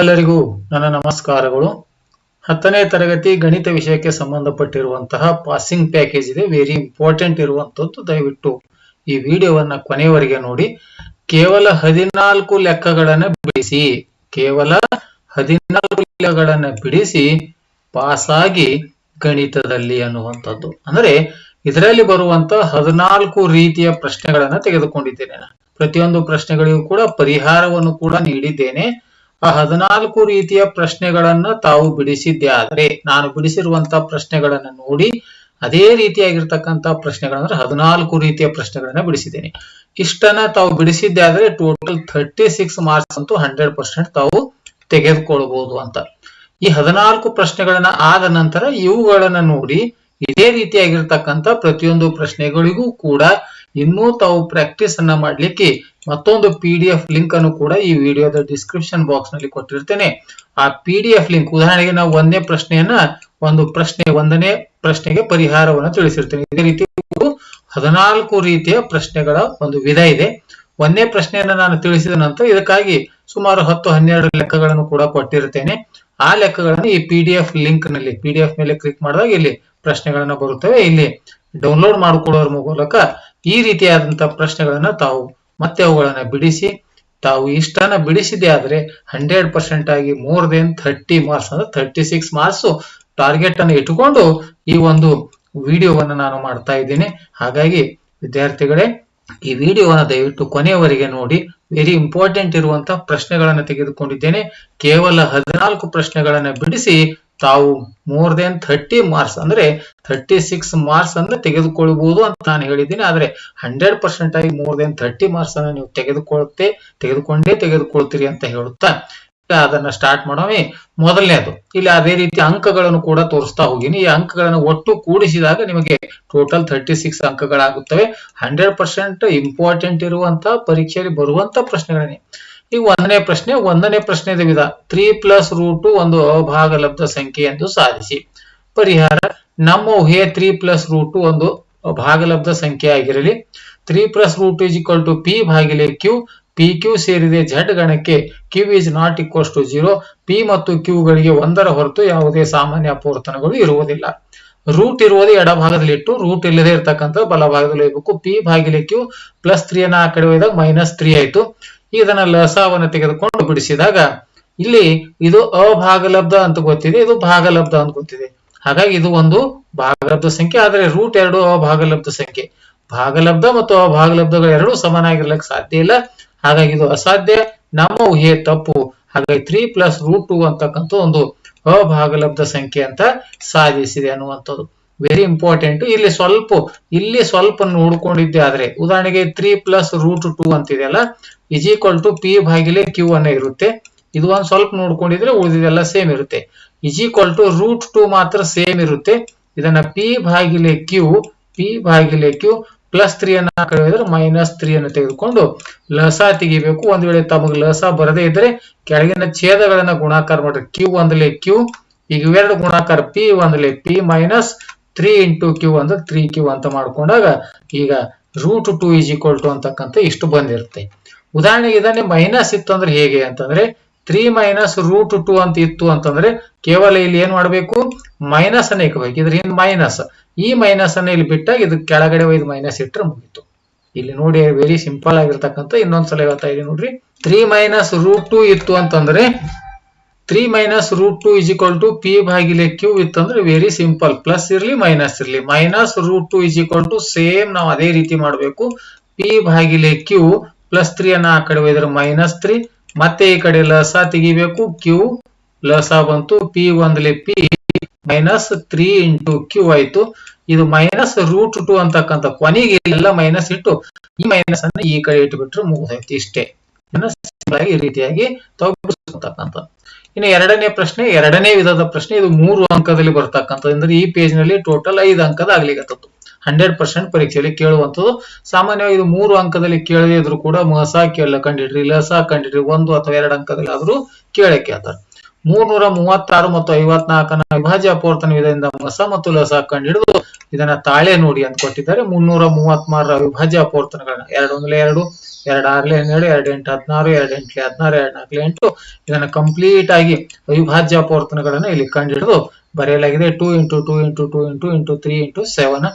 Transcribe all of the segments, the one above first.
ಎಲ್ಲರಿಗೂ ನನ್ನ ನಮಸ್ಕಾರಗಳು. ಹತ್ತನೇ ತರಗತಿ ಗಣಿತ ವಿಷಯಕ್ಕೆ ಸಂಬಂಧಪಟ್ಟಿರುವಂತಹ ಪಾಸಿಂಗ್ ಪ್ಯಾಕೇಜ್ ಇದೆ. ವೆರಿ ಇಂಪಾರ್ಟೆಂಟ್ ಇರುವಂತದ್ದು ದಯವಿಟ್ಟು ಈ ವಿಡಿಯೋವನ್ನ ಕೊನೆಯವರೆಗೆ ನೋಡಿ. ಕೇವಲ ಹದಿನಾಲ್ಕು ಲೆಕ್ಕಗಳನ್ನ ಬಿಡಿಸಿ, ಕೇವಲ ಹದಿನಾಲ್ಕು ಲೆಕ್ಕಗಳನ್ನ ಬಿಡಿಸಿ ಪಾಸಾಗಿ ಗಣಿತದಲ್ಲಿ ಅನ್ನುವಂಥದ್ದು. ಅಂದ್ರೆ ಇದರಲ್ಲಿ ಬರುವಂತ ಹದಿನಾಲ್ಕು ರೀತಿಯ ಪ್ರಶ್ನೆಗಳನ್ನ ತೆಗೆದುಕೊಂಡಿದ್ದೇನೆ. ಪ್ರತಿಯೊಂದು ಪ್ರಶ್ನೆಗಳಿಗೂ ಕೂಡ ಪರಿಹಾರವನ್ನು ಕೂಡ ನೀಡಿದ್ದೇನೆ. ಆ ಹದಿನಾಲ್ಕು ರೀತಿಯ ಪ್ರಶ್ನೆಗಳನ್ನ ತಾವು ಬಿಡಿಸಿದ್ದೆ ಆದರೆ ನಾನು ಬಿಡಿಸಿರುವಂತಹ ಪ್ರಶ್ನೆಗಳನ್ನ ನೋಡಿ ಅದೇ ರೀತಿಯಾಗಿರ್ತಕ್ಕಂಥ ಪ್ರಶ್ನೆಗಳಂದ್ರೆ ಹದಿನಾಲ್ಕು ರೀತಿಯ ಪ್ರಶ್ನೆಗಳನ್ನ ಬಿಡಿಸಿದ್ದೇನೆ. ಇಷ್ಟನ್ನ ತಾವು ಬಿಡಿಸಿದ್ದೆ ಆದ್ರೆ ಟೋಟಲ್ ಥರ್ಟಿ ಸಿಕ್ಸ್ ಮಾರ್ಕ್ಸ್ ಅಂತೂ ಹಂಡ್ರೆಡ್ ಪರ್ಸೆಂಟ್ ತಾವು ತೆಗೆದುಕೊಳ್ಬಹುದು ಅಂತ. ಈ ಹದಿನಾಲ್ಕು ಪ್ರಶ್ನೆಗಳನ್ನ ಆದ ನಂತರ ಇವುಗಳನ್ನ ನೋಡಿ ಇದೇ ರೀತಿಯಾಗಿರ್ತಕ್ಕಂಥ ಪ್ರತಿಯೊಂದು ಪ್ರಶ್ನೆಗಳಿಗೂ ಕೂಡ ಇನ್ನೂ ತಾವು ಪ್ರಾಕ್ಟೀಸ್ ಅನ್ನ ಮಾಡ್ಲಿಕ್ಕೆ ಮತ್ತೊಂದು ಪಿ ಡಿ ಎಫ್ ಲಿಂಕ್ ಅನ್ನು ಕೂಡ ಈ ವಿಡಿಯೋದ ಡಿಸ್ಕ್ರಿಪ್ಷನ್ ಬಾಕ್ಸ್ನಲ್ಲಿ ಕೊಟ್ಟಿರ್ತೇನೆ. ಆ ಪಿ ಡಿ ಎಫ್ ಲಿಂಕ್ ಉದಾಹರಣೆಗೆ ನಾವು ಒಂದನೇ ಪ್ರಶ್ನೆಯನ್ನ ಒಂದು ಪ್ರಶ್ನೆ ಒಂದನೇ ಪ್ರಶ್ನೆಗೆ ಪರಿಹಾರವನ್ನು ತಿಳಿಸಿರ್ತೇನೆ. ಇದೇ ರೀತಿ ಹದಿನಾಲ್ಕು ರೀತಿಯ ಪ್ರಶ್ನೆಗಳ ಒಂದು ವಿಧ ಇದೆ. ಒಂದೇ ಪ್ರಶ್ನೆಯನ್ನ ನಾನು ತಿಳಿಸಿದ ನಂತರ ಇದಕ್ಕಾಗಿ ಸುಮಾರು ಹತ್ತು ಹನ್ನೆರಡು ಲೆಕ್ಕಗಳನ್ನು ಕೂಡ ಕೊಟ್ಟಿರ್ತೇನೆ. ಆ ಲೆಕ್ಕಗಳನ್ನು ಈ ಪಿ ಡಿ ಎಫ್ ಲಿಂಕ್ನಲ್ಲಿ ಪಿ ಡಿ ಎಫ್ ಮೇಲೆ ಕ್ಲಿಕ್ ಮಾಡಿದಾಗ ಇಲ್ಲಿ ಪ್ರಶ್ನೆಗಳನ್ನ ಬರುತ್ತವೆ. ಇಲ್ಲಿ ಡೌನ್ಲೋಡ್ ಮಾಡಿಕೊಳ್ಳೋದ್ರ ಮೂಲಕ ಈ ರೀತಿಯಾದಂತಹ ಪ್ರಶ್ನೆಗಳನ್ನ ತಾವು ಮತ್ತೆ ಅವುಗಳನ್ನ ಬಿಡಿಸಿ, ತಾವು ಇಷ್ಟನ್ನ ಬಿಡಿಸಿದೆ ಆದ್ರೆ ಹಂಡ್ರೆಡ್ ಪರ್ಸೆಂಟ್ ಆಗಿ ಮೋರ್ ದೆನ್ ಥರ್ಟಿ ಮಾರ್ಕ್ಸ್ ಅಂದ್ರೆ ಥರ್ಟಿ ಸಿಕ್ಸ್ ಮಾರ್ಕ್ಸ್ ಟಾರ್ಗೆಟ್ ಅನ್ನು ಇಟ್ಟುಕೊಂಡು ಈ ಒಂದು ವಿಡಿಯೋವನ್ನು ನಾನು ಮಾಡ್ತಾ ಇದ್ದೇನೆ. ಹಾಗಾಗಿ ವಿದ್ಯಾರ್ಥಿಗಳೇ, ಈ ವಿಡಿಯೋವನ್ನು ದಯವಿಟ್ಟು ಕೊನೆಯವರೆಗೆ ನೋಡಿ. ವೆರಿ ಇಂಪಾರ್ಟೆಂಟ್ ಇರುವಂತಹ ಪ್ರಶ್ನೆಗಳನ್ನು ತೆಗೆದುಕೊಂಡಿದ್ದೇನೆ. ಕೇವಲ ಹದಿನಾಲ್ಕು ಪ್ರಶ್ನೆಗಳನ್ನ ಬಿಡಿಸಿ ತಾವು ಮೋರ್ ದೆನ್ ಥರ್ಟಿ ಮಾರ್ಕ್ಸ್ ಅಂದ್ರೆ ಥರ್ಟಿ ಸಿಕ್ಸ್ ಮಾರ್ಕ್ಸ್ ಅಂದ್ರೆ ತೆಗೆದುಕೊಳ್ಳಬಹುದು ಅಂತ ನಾನು ಹೇಳಿದ್ದೀನಿ. ಆದ್ರೆ ಹಂಡ್ರೆಡ್ ಪರ್ಸೆಂಟ್ ಆಗಿ ಮೋರ್ ದೆನ್ ಥರ್ಟಿ ಮಾರ್ಕ್ಸ್ ಅನ್ನು ನೀವು ತೆಗೆದುಕೊಳ್ಳುತ್ತೆ ತೆಗೆದುಕೊಂಡೇ ತೆಗೆದುಕೊಳ್ತೀರಿ ಅಂತ ಹೇಳುತ್ತಾ. ಅದನ್ನ ಸ್ಟಾರ್ಟ್ ಮಾಡೋವಿ ಮೊದಲನೇದು. ಇಲ್ಲಿ ಅದೇ ರೀತಿ ಅಂಕಗಳನ್ನು ಕೂಡ ತೋರಿಸ್ತಾ ಹೋಗಿನಿ. ಈ ಅಂಕಗಳನ್ನು ಒಟ್ಟು ಕೂಡಿಸಿದಾಗ ನಿಮಗೆ ಟೋಟಲ್ ಥರ್ಟಿ ಸಿಕ್ಸ್ ಅಂಕಗಳಾಗುತ್ತವೆ. ಹಂಡ್ರೆಡ್ ಪರ್ಸೆಂಟ್ ಇಂಪಾರ್ಟೆಂಟ್ ಇರುವಂತಹ ಪರೀಕ್ಷೆಯಲ್ಲಿ ಬರುವಂತ ಪ್ರಶ್ನೆಗಳನ್ನೇ ಈಗ ಒಂದನೇ ಪ್ರಶ್ನೆ, ಒಂದನೇ ಪ್ರಶ್ನೆದ ವಿಧ ತ್ರೀ ಪ್ಲಸ್ ರೂಟ್ ಒಂದು ಅಭಾಗಲಬ್ಧ ಸಂಖ್ಯೆ ಎಂದು ಸಾಧಿಸಿ. ಪರಿಹಾರ, ನಮ್ಮ ಊಹೆ ತ್ರೀ ಪ್ಲಸ್ ರೂಟ್ ಒಂದು ಭಾಗಲಬ್ಧ ಸಂಖ್ಯೆ ಆಗಿರಲಿ. Three plus root is equal to P ಭಾಗಿಲೆ Q P Q ಸೇರಿದೆ Z ಗಣಕ್ಕೆ Q is not equals to zero P ಮತ್ತು ಕ್ಯೂಗಳಿಗೆ ಒಂದರ ಹೊರತು ಯಾವುದೇ ಸಾಮಾನ್ಯ ಅಪವರ್ತನಗಳು ಇರುವುದಿಲ್ಲ. ರೂಟ್ ಇರುವುದು ಎಡಭಾಗದಲ್ಲಿ ಇಟ್ಟು ರೂಟ್ ಇಲ್ಲದೆ ಇರತಕ್ಕಂಥ ಬಲಭಾಗದಲ್ಲಿ ಇರಬೇಕು ಪಿ ಭಾಗಿಲೆ ಕ್ಯೂ ಪ್ಲಸ್ ತ್ರೀ ಅನ್ನ ಆ ಕಡೆ ಹೋದಾಗ ಮೈನಸ್ ತ್ರೀ ಆಯ್ತು. ಇದನ್ನ ಲಸವನ್ನು ತೆಗೆದುಕೊಂಡು ಬಿಡಿಸಿದಾಗ, ಇಲ್ಲಿ ಇದು ಅಭಾಗಲಬ್ಧ ಅಂತ ಗೊತ್ತಿದೆ, ಇದು ಭಾಗಲಬ್ಧ ಅಂತ ಗೊತ್ತಿದೆ. ಹಾಗಾಗಿ ಇದು ಒಂದು ಭಾಗಲಬ್ಧ ಸಂಖ್ಯೆ, ಆದರೆ ರೂಟ್ ಎರಡು ಅಭಾಗಲಬ್ಧ ಸಂಖ್ಯೆ. ಭಾಗಲಬ್ಧ ಮತ್ತು ಅಭಾಗಲಬ್ಧಗಳು ಎರಡು ಸಮನಾಗಿರ್ಲಿಕ್ಕೆ ಸಾಧ್ಯ ಇಲ್ಲ. ಹಾಗಾಗಿ ಇದು ಅಸಾಧ್ಯ. ನಮ್ಮ ಊಹೆ ತಪ್ಪು. ಹಾಗಾಗಿ ತ್ರೀ ಪ್ಲಸ್ ರೂಟ್ ಟು ಅಂತಕ್ಕಂಥ ಒಂದು ಅಭಾಗಲಬ್ಧ ಸಂಖ್ಯೆ ಅಂತ ಸಾಧಿಸಿದೆ ಅನ್ನುವಂಥದ್ದು. ವೆರಿ ಇಂಪಾರ್ಟೆಂಟ್ ಇಲ್ಲಿ ಸ್ವಲ್ಪ ಇಲ್ಲಿ ಸ್ವಲ್ಪ ನೋಡ್ಕೊಂಡಿದ್ದೆ, ಆದ್ರೆ ಉದಾಹರಣೆಗೆ ತ್ರೀ ಪ್ಲಸ್ ರೂಟ್ ಟು ಅಂತಿದೆಯಲ್ಲ ಇಸ್ ಈಕ್ವಲ್ ಟು ಪಿ ಭಾಗಿಲೆ ಕ್ಯೂ ಅನ್ನ ಇರುತ್ತೆ. ಇದು ಒಂದು ಸ್ವಲ್ಪ ನೋಡ್ಕೊಂಡಿದ್ರೆ ಉಳಿದಿದೆಲ್ಲ ಸೇಮ್ ಇರುತ್ತೆ. Is equal to root two ಮಾತ್ರ ಸೇಮ್ ಇರುತ್ತೆ. ಇದನ್ನ ಪಿ ಭಾಗಿಲೆ ಕ್ಯೂ ಪಿ ಭಾಗಿಲೆ ಕ್ಯೂ ಪ್ಲಸ್ ತ್ರೀ ಅನ್ನ ಕಳೆದ್ರೆ ಮೈನಸ್ ತ್ರೀ ಅನ್ನು ತೆಗೆದುಕೊಂಡು ಲಸ ತೆಗಿಬೇಕು. ಒಂದ್ ವೇಳೆ ತಮಗೆ ಲಸ ಬರದೇ ಇದ್ರೆ ಕೆಳಗಿನ ಛೇದಗಳನ್ನ ಗುಣಾಕಾರ ಮಾಡ್ರಿ ಕ್ಯೂ ಒಂದ್ಲೆ ಕ್ಯೂ ಈಗ ಇವೆರಡು ಗುಣಾಕಾರ P ಒಂದ್ಲೆ P minus three into Q ಅಂದ್ರೆ ತ್ರೀ ಕ್ಯೂ ಅಂತ ಮಾಡ್ಕೊಂಡಾಗ ಈಗ root two is equal to ಅಂತಕ್ಕಂಥ ಇಷ್ಟು ಬಂದಿರುತ್ತೆ. ಉದಾಹರಣೆಗೆ ಇದನ್ನೇ ಮೈನಸ್ ಇತ್ತು ಅಂದ್ರೆ ಹೇಗೆ ಅಂತಂದ್ರೆ ತ್ರೀ ಮೈನಸ್ ರೂಟ್ ಟು ಅಂತ ಇತ್ತು ಅಂತಂದ್ರೆ ಕೇವಲ ಇಲ್ಲಿ ಏನ್ ಮಾಡಬೇಕು? ಮೈನಸ್ ಅನ್ನ ಇಕ್ಬೇಕು. ಇದ್ರ ಹಿಂದ್ ಮೈನಸ್ ಈ ಮೈನಸ್ ಅನ್ನ ಇಲ್ಲಿ ಬಿಟ್ಟಾಗ ಇದು ಕೆಳಗಡೆ ಒಯ್ದು ಮೈನಸ್ ಇಟ್ಟರೆ ಮುಗಿತು. ಇಲ್ಲಿ ನೋಡಿ ವೆರಿ ಸಿಂಪಲ್ ಆಗಿರ್ತಕ್ಕಂಥ ಇನ್ನೊಂದ್ಸಲ ಹೇಳ್ತಾ ಇದೀನಿ ನೋಡ್ರಿ. ತ್ರೀ ಮೈನಸ್ ರೂಟ್ ಟು ಇತ್ತು ಅಂತಂದ್ರೆ three minus root two is equal to P ಬಾಗಿಲೆ Q ಇತ್ತಂದ್ರೆ ವೆರಿ ಸಿಂಪಲ್ ಪ್ಲಸ್ ಇರ್ಲಿ ಮೈನಸ್ ಇರ್ಲಿ. Minus root two is equal to same ನಾವು ಅದೇ ರೀತಿ ಮಾಡಬೇಕು. ಪಿ ಬಾಗಿಲೆ ಕ್ಯೂ ಪ್ಲಸ್ ತ್ರೀ ಅನ್ನ ಆ ಕಡೆ ಒಯ್ದ್ರೆ ಮೈನಸ್ ತ್ರೀ ಮತ್ತೆ ಈ ಕಡೆ ಲಸ ತೆಗಿಬೇಕು. ಕ್ಯೂ ಲಸ ಬಂತು. P ಒಂದ್ಲಿ P minus three into Q ಆಯ್ತು. ಇದು ಮೈನಸ್ ರೂಟ್ ಟು ಅಂತಕ್ಕಂಥ ಕೊನೆಗೆ ಎಲ್ಲ ಮೈನಸ್ ಇಟ್ಟು, ಈ ಮೈನಸ್ ಅನ್ನ ಈ ಕಡೆ ಇಟ್ಬಿಟ್ರೆ ಮುಗಿದೈತಿ ಇಷ್ಟೇ. ಈ ರೀತಿಯಾಗಿ ತಗೋತಕ್ಕಂಥ ಇನ್ನು ಎರಡನೇ ಪ್ರಶ್ನೆ, ಎರಡನೇ ವಿಧದ ಪ್ರಶ್ನೆ, ಇದು ಮೂರು ಅಂಕದಲ್ಲಿ ಬರ್ತಕ್ಕಂಥದ್ದು. ಅಂದ್ರೆ ಈ ಪೇಜ್ನಲ್ಲಿ ಟೋಟಲ್ ಐದು ಅಂಕದ ಆಗ್ಲಿಕತ್ತದ್ದು. ಹಂಡ್ರೆಡ್ ಪರ್ಸೆಂಟ್ ಪರೀಕ್ಷೆಯಲ್ಲಿ ಕೇಳುವಂಥದ್ದು. ಸಾಮಾನ್ಯವಾಗಿ ಇದು ಮೂರು ಅಂಕದಲ್ಲಿ ಕೇಳದೇ ಇದ್ರು ಕೂಡ ಮಸ ಕೇಳ ಕಂಡಿಡ್ರಿ, ಲಸ ಕಂಡಿಡ್ರಿ, ಒಂದು ಅಥವಾ ಎರಡು ಅಂಕದಲ್ಲಿ ಆದರೂ ಕೇಳಕ್ಕೆ ಕೇಳ್ತಾರೆ ಮೂರ್ನೂರ ಮೂವತ್ತಾರು ಮತ್ತು ಐವತ್ನಾಲ್ಕನ ವಿಭಾಜ್ಯ ಅಪವರ್ತನ ವಿಧದಿಂದ ಮಸ ಮತ್ತು ಲಸ ಕಂಡಿಡಿದು ಇದನ್ನ ತಾಳೆ ನೋಡಿ ಅಂತ ಕೊಟ್ಟಿದ್ದಾರೆ. ಮುನ್ನೂರ ಮೂವತ್ಮಾರರ ಅವಿಭಾಜ್ಯ ಅಪವರ್ತನಗಳನ್ನ ಎರಡು ಒಂದ್ಲೆ ಎರಡು ಎರಡು ಆರ್ಲೆ ಹನ್ನೆರಡು, ಎರಡು ಎಂಟು ಹದಿನಾರು, ಎರಡು ಎಂಟ್ಲೆ ಹದಿನಾರು, ಎರಡು ನಾಲ್ಕಲೆ ಎಂಟು ಇದನ್ನ ಕಂಪ್ಲೀಟ್ ಆಗಿ ಅವಿಭಾಜ್ಯ ಅಪವರ್ತನಗಳನ್ನು ಇಲ್ಲಿ ಕಂಡಿಡಿದು ಬರೆಯಲಾಗಿದೆ. Two into two into two into into three into seven.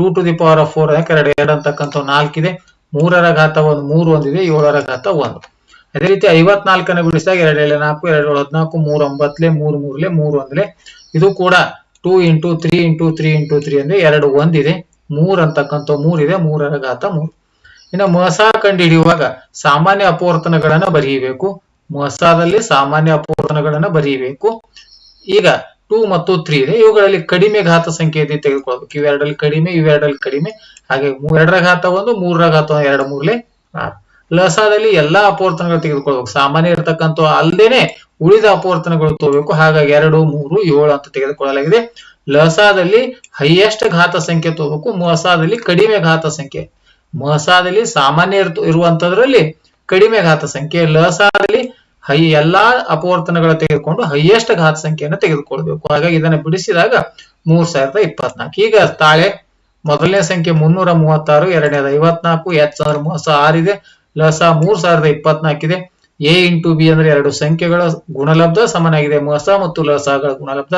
Two to the power of four ಅದಕ್ಕೆ ಎರಡು ಎರಡು ಅಂತಕ್ಕಂಥ ನಾಲ್ಕಿದೆ ಮೂರರ ಘಾತ ಒಂದು, ಮೂರು ಒಂದಿದೆ ಏಳರ ಘಾತ ಒಂದು. ಅದೇ ರೀತಿ ಐವತ್ನಾಲ್ಕನೇ ಬಿಡಿಸಿದಾಗ ಎರಡು ಏಳು ನಾಲ್ಕು, ಎರಡು ಏಳು ಹದಿನಾಲ್ಕು, ಮೂರು ಒಂಬತ್ತಲೆ, ಮೂರು ಮೂರಲೆ, ಮೂರು ಒಂದಲೆ. ಇದು ಕೂಡ two into three into three into three ಅಂದ್ರೆ ಎರಡು ಒಂದಿದೆ ಮೂರು ಅಂತಕ್ಕಂಥ ಮೂರಿದೆ ಮೂರರ ಘಾತ ಮೂರು. ಇನ್ನು ಮಸ ಕಂಡು ಹಿಡಿಯುವಾಗ ಸಾಮಾನ್ಯ ಅಪವರ್ತನಗಳನ್ನ ಬರೀಬೇಕು ಮೊಸದಲ್ಲಿ ಸಾಮಾನ್ಯ ಅಪವರ್ತನಗಳನ್ನ ಬರೀಬೇಕು ಈಗ ಟೂ ಮತ್ತು ತ್ರೀ ಇದೆ. ಇವುಗಳಲ್ಲಿ ಕಡಿಮೆ ಘಾತ ಸಂಖ್ಯೆ ಇದೆ ತೆಗೆದುಕೊಳ್ಬೇಕು ಇವೆರಡರಲ್ಲಿ ಕಡಿಮೆ ಇವೆರಡರಲ್ಲಿ ಕಡಿಮೆ. ಹಾಗೆ ಎರಡರ ಘಾತ ಒಂದು ಮೂರರ ಘಾತ ಒಂದು, ಎರಡು ಮೂರ್ಲೆ ಆರು. ಲಸಾದಲ್ಲಿ ಎಲ್ಲಾ ಅಪವರ್ತನಗಳು ತೆಗೆದುಕೊಳ್ಬೇಕು ಸಾಮಾನ್ಯ ಇರತಕ್ಕಂಥ ಅಲ್ಲದೇನೆ ಉಳಿದ ಅಪವರ್ತನಗಳು ತೋಬೇಕು. ಹಾಗಾಗಿ ಎರಡು ಮೂರು ಏಳು ಅಂತ ತೆಗೆದುಕೊಳ್ಳಲಾಗಿದೆ. ಲಸಾದಲ್ಲಿ ಹೈಯೆಸ್ಟ್ ಘಾತ ಸಂಖ್ಯೆ ತೋಬೇಕು. ಮಸಾದಲ್ಲಿ ಕಡಿಮೆ ಘಾತ ಸಂಖ್ಯೆ. ಮಸಾದಲ್ಲಿ ಸಾಮಾನ್ಯ ಇರುವಂತದ್ರಲ್ಲಿ ಕಡಿಮೆ ಘಾತ ಸಂಖ್ಯೆ. ಲಸಾದಲ್ಲಿ ಹೈ ಎಲ್ಲಾ ಅಪವರ್ತನಗಳ ತೆಗೆದುಕೊಂಡು ಹೈಯೆಸ್ಟ್ ಘಾತ ಸಂಖ್ಯೆಯನ್ನು ತೆಗೆದುಕೊಳ್ಬೇಕು ಹಾಗಾಗಿ ಇದನ್ನು ಬಿಡಿಸಿದಾಗ ಮೂರ್ ಸಾವಿರದ ಇಪ್ಪತ್ನಾಲ್ಕು. ಈಗ ತಾಳೆ, ಮೊದಲನೇ ಸಂಖ್ಯೆ ಮುನ್ನೂರ ಮೂವತ್ತಾರು, ಎರಡನೇದ ಐವತ್ನಾಲ್ಕು, ಎಚ್ ಸಾವಿರ ಮೋಸ ಆರಿದೆ ಲಸ ಮೂರ್ ಸಾವಿರದ ಇಪ್ಪತ್ನಾಲ್ಕಿದೆ ಎ ಇಂಟು ಬಿ ಅಂದ್ರೆ ಎರಡು ಸಂಖ್ಯೆಗಳ ಗುಣಲಬ್ಧ ಸಮನಾಗಿದೆ. ಮಸ ಮತ್ತು ಲಸಗಳ ಗುಣಲಬ್ಧ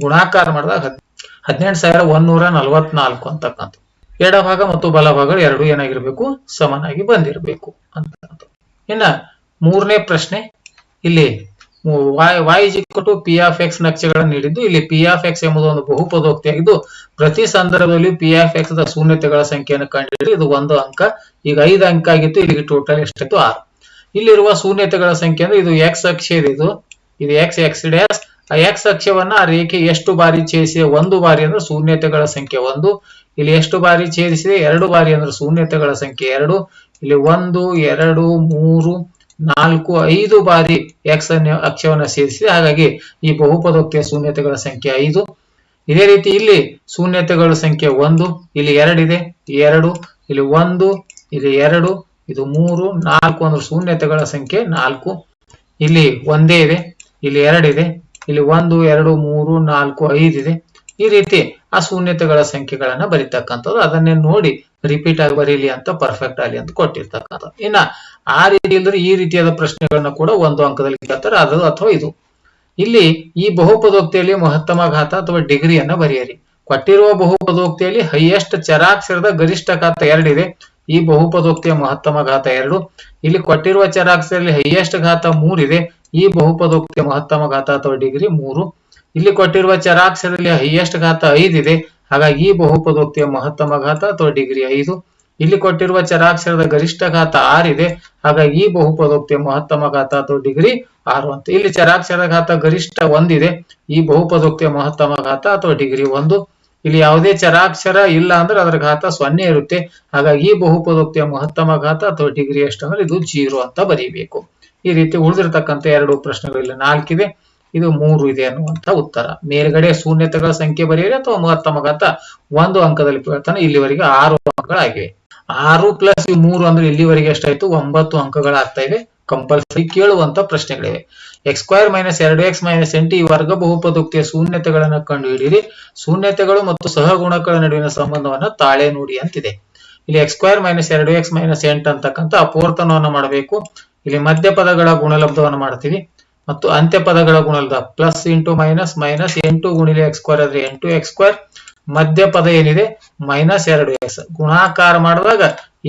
ಗುಣಾಕಾರ ಮಾಡಿದಾಗ ಹದ್- ಹದಿನೆಂಟು ಸಾವಿರ ಒಂದೂರ ನಲವತ್ನಾಲ್ಕು ಅಂತಕ್ಕಂಥ ಎಡಭಾಗ ಮತ್ತು ಬಲಭಾಗ ಎರಡು ಏನಾಗಿರ್ಬೇಕು? ಸಮನಾಗಿ ಬಂದಿರಬೇಕು ಅಂತ ಇನ್ನ ಮೂರನೇ ಪ್ರಶ್ನೆ ಇಲ್ಲಿ Y is to P of X ನಕ್ಷೆಗಳನ್ನು ನೀಡಿದ್ದು, ಇಲ್ಲಿ ಪಿ ಆಫ್ ಎಕ್ಸ್ ಎಂಬುದು ಒಂದು ಬಹುಪದೋಕ್ತಿಯಾಗಿದ್ದು, ಪ್ರತಿ ಸಂದರ್ಭದಲ್ಲಿ ಪಿ ಆಫ್ ಎಕ್ಸ್ ದ ಶೂನ್ಯತೆಗಳ ಸಂಖ್ಯೆಯನ್ನು ಕಂಡುಹಿಡಿದು ಇದು ಒಂದು ಅಂಕ. ಈಗ ಐದು ಅಂಕ ಆಗಿತ್ತು, ಇಲ್ಲಿ ಟೋಟಲ್ ಎಷ್ಟಾಯ್ತು? ಆರು. ಇಲ್ಲಿರುವ ಶೂನ್ಯತೆಗಳ ಸಂಖ್ಯೆ ಅಂದ್ರೆ ಇದು ಎಕ್ಸ್ ಅಕ್ಷ ಇದೆ. ಇದು ಇದು ಎಕ್ಸ್ ಎಕ್ಸ್ ಡ್ಯಾಸ್ ಆ ಎಕ್ಸ್ ಅಕ್ಷವನ್ನ ಆ ರೇಖೆ ಎಷ್ಟು ಬಾರಿ ಛೇದಿಸಿದೆ? ಒಂದು ಬಾರಿ ಅಂದ್ರೆ ಶೂನ್ಯತೆಗಳ ಸಂಖ್ಯೆ ಒಂದು. ಇಲ್ಲಿ ಎಷ್ಟು ಬಾರಿ ಛೇದಿಸಿದೆ? ಎರಡು ಬಾರಿ ಅಂದ್ರೆ ಶೂನ್ಯತೆಗಳ ಸಂಖ್ಯೆ ಎರಡು. ಇಲ್ಲಿ ಒಂದು, ಎರಡು, ಮೂರು ನಾಲ್ಕು ಐದು ಬಾರಿ ಎಕ್ಸ್ ಅನ್ನು ಅಕ್ಷವನ್ನ ಸೇರಿಸಿದೆ. ಹಾಗಾಗಿ ಈ ಬಹುಪದೋಕ್ತಿಯ ಶೂನ್ಯತೆಗಳ ಸಂಖ್ಯೆ ಐದು. ಇದೇ ರೀತಿ ಇಲ್ಲಿ ಶೂನ್ಯತೆಗಳ ಸಂಖ್ಯೆ ಒಂದು, ಇಲ್ಲಿ ಎರಡಿದೆ ಎರಡು, ಇಲ್ಲಿ ಒಂದು, ಇಲ್ಲಿ ಎರಡು, ಇದು ಮೂರು, ನಾಲ್ಕು ಅಂದ್ರೆ ಶೂನ್ಯತೆಗಳ ಸಂಖ್ಯೆ ನಾಲ್ಕು. ಇಲ್ಲಿ ಒಂದೇ ಇದೆ, ಇಲ್ಲಿ ಎರಡಿದೆ ಇಲ್ಲಿ ಒಂದು, ಎರಡು, ಮೂರು, ನಾಲ್ಕು ಇದೆ. ಈ ರೀತಿ ಆ ಶೂನ್ಯತೆಗಳ ಸಂಖ್ಯೆಗಳನ್ನ ಬರೀತಕ್ಕಂಥದ್ದು. ಅದನ್ನೇ ನೋಡಿ ರಿಪೀಟ್ ಆಗಿ ಬರೀಲಿ ಅಂತ ಪರ್ಫೆಕ್ಟ್ ಆಗಲಿ ಅಂತ ಕೊಟ್ಟಿರ್ತಕ್ಕಂಥ ಇನ್ನ ಆ ರೀತಿ ಇಲ್ಲದ್ರೆ ಈ ರೀತಿಯಾದ ಪ್ರಶ್ನೆಗಳನ್ನ ಕೂಡ ಒಂದು ಅಂಕದಲ್ಲಿ ಕೇಳ್ತಾರೆ. ಅದು ಅಥವಾ ಇದು. ಇಲ್ಲಿ ಈ ಬಹುಪದೋಕ್ತಿಯಲ್ಲಿ ಮಹತ್ತಮ ಘಾತ ಅಥವಾ ಡಿಗ್ರಿಯನ್ನ ಬರೆಯಿರಿ. ಕೊಟ್ಟಿರುವ ಬಹುಪದೋಕ್ತಿಯಲ್ಲಿ ಹೈಯೆಸ್ಟ್ ಚರಾಕ್ಷರದ ಗರಿಷ್ಠ ಘಾತ ಎರಡಿದೆ ಈ ಬಹುಪದೋಕ್ತಿಯ ಮಹತ್ತಮ ಘಾತ ಎರಡು. ಇಲ್ಲಿ ಕೊಟ್ಟಿರುವ ಚರಾಕ್ಷರಲ್ಲಿ ಹೈಯೆಸ್ಟ್ ಘಾತ ಮೂರಿದೆ ಈ ಬಹುಪದೋಕ್ತಿಯ ಮಹತ್ತಮ ಘಾತ ಅಥವಾ ಡಿಗ್ರಿ ಮೂರು. ಇಲ್ಲಿ ಕೊಟ್ಟಿರುವ ಚರಾಕ್ಷರದಲ್ಲಿ ಹೈಯೆಸ್ಟ್ ಘಾತ ಐದಿದೆ ಹಾಗಾಗಿ ಈ ಬಹುಪದೋಕ್ತಿಯ ಮಹತ್ತಮ ಘಾತ ಅಥವಾ ಡಿಗ್ರಿ ಐದು. ಇಲ್ಲಿ ಕೊಟ್ಟಿರುವ ಚರಾಕ್ಷರದ ಗರಿಷ್ಠ ಘಾತ ಆರಿದೆ. ಹಾಗಾಗಿ ಈ ಬಹುಪದೋಕ್ತಿಯ ಮಹತ್ತಮ ಘಾತ ಅಥವಾ ಡಿಗ್ರಿ ಆರು ಅಂತ. ಇಲ್ಲಿ ಚರಾಕ್ಷರ ಘಾತ ಗರಿಷ್ಠ ಒಂದಿದೆ. ಈ ಬಹುಪದೋಕ್ತಿಯ ಮಹತ್ತಮ ಘಾತ ಅಥವಾ ಡಿಗ್ರಿ ಒಂದು. ಇಲ್ಲಿ ಯಾವುದೇ ಚರಾಕ್ಷರ ಇಲ್ಲ ಅಂದ್ರೆ ಅದರ ಘಾತ ಸೊನ್ನೆ ಇರುತ್ತೆ. ಹಾಗಾಗಿ ಈ ಬಹುಪದೋಕ್ತಿಯ ಮಹತ್ತಮ ಘಾತ ಅಥವಾ ಡಿಗ್ರಿ ಎಷ್ಟು ಅಂದ್ರೆ ಇದು ಜೀರೋ ಅಂತ ಬರೀಬೇಕು. ಈ ರೀತಿ ಉಳಿದಿರ್ತಕ್ಕಂಥ ಎರಡು ಪ್ರಶ್ನೆಗಳು ಇಲ್ಲಿ ನಾಲ್ಕಿದೆ. ಇದು ಮೂರು ಇದೆ ಅನ್ನುವಂತ ಉತ್ತರ. ಮೇಲ್ಗಡೆ ಶೂನ್ಯತೆಗಳ ಸಂಖ್ಯೆ ಬರೆಯಿರಿ ಅಥವಾ ಮಹತ್ತಮ ಘಾತ ಒಂದು ಅಂಕದಲ್ಲಿ ಹೇಳ್ತಾನೆ ಇಲ್ಲಿವರೆಗೆ ಆರು ಅಂಕಗಳಾಗಿವೆ. ಆರು ಪ್ಲಸ್ ಈ ಮೂರು ಅಂದ್ರೆ ಇಲ್ಲಿವರೆಗೆ ಎಷ್ಟಾಯ್ತು? ಒಂಬತ್ತು ಅಂಕಗಳಾಗ್ತಾ ಇವೆ. ಕಂಪಲ್ಸರಿ ಕೇಳುವಂತ ಪ್ರಶ್ನೆಗಳಿವೆ. ಎಕ್ಸ್ ಸ್ಕ್ವೇರ್ ಮೈನಸ್ ಎರಡು ಎಕ್ಸ್ ಮೈನಸ್ ಎಂಟು ಈ ವರ್ಗ ಬಹುಪದೋಕ್ತಿಯ ಶೂನ್ಯತೆಗಳನ್ನು ಕಂಡು ಹಿಡಿಯಿರಿ. ಶೂನ್ಯತೆಗಳು ಮತ್ತು ಸಹಗುಣಕಗಳ ನಡುವಿನ ಸಂಬಂಧವನ್ನ ತಾಳೆ ನೋಡಿ ಅಂತಿದೆ. ಇಲ್ಲಿ ಎಕ್ಸ್ ಸ್ಕ್ವೇರ್ ಮೈನಸ್ ಎರಡು ಎಕ್ಸ್ ಮೈನಸ್ ಎಂಟು ಅಂತಕ್ಕಂಥ ಅಪೂರ್ತನವನ್ನು ಮಾಡಬೇಕು. ಇಲ್ಲಿ ಮಧ್ಯ ಪದಗಳ ಗುಣಲಬ್ಧವನ್ನು ಮಾಡ್ತೀವಿ. ಮತ್ತು ಅಂತ್ಯ ಪದಗಳ ಗುಣಲಬ್ಧ ಪ್ಲಸ್ ಇಂಟು ಮೈನಸ್ ಮೈನಸ್ ಎಂಟು ಗುಣಿಲೆ ಎಕ್ಸ್ ಸ್ಕ್ವೇರ್ ಆದ್ರೆ ಎಂಟು ಎಕ್ಸ್ ಸ್ಕ್ವೇರ್ ಮಧ್ಯ ಪದ ಏನಿದೆ? ಮೈನಸ್ ಎರಡು ಎಕ್ಸ್ ಗುಣಾಕಾರ ಮಾಡಿದಾಗ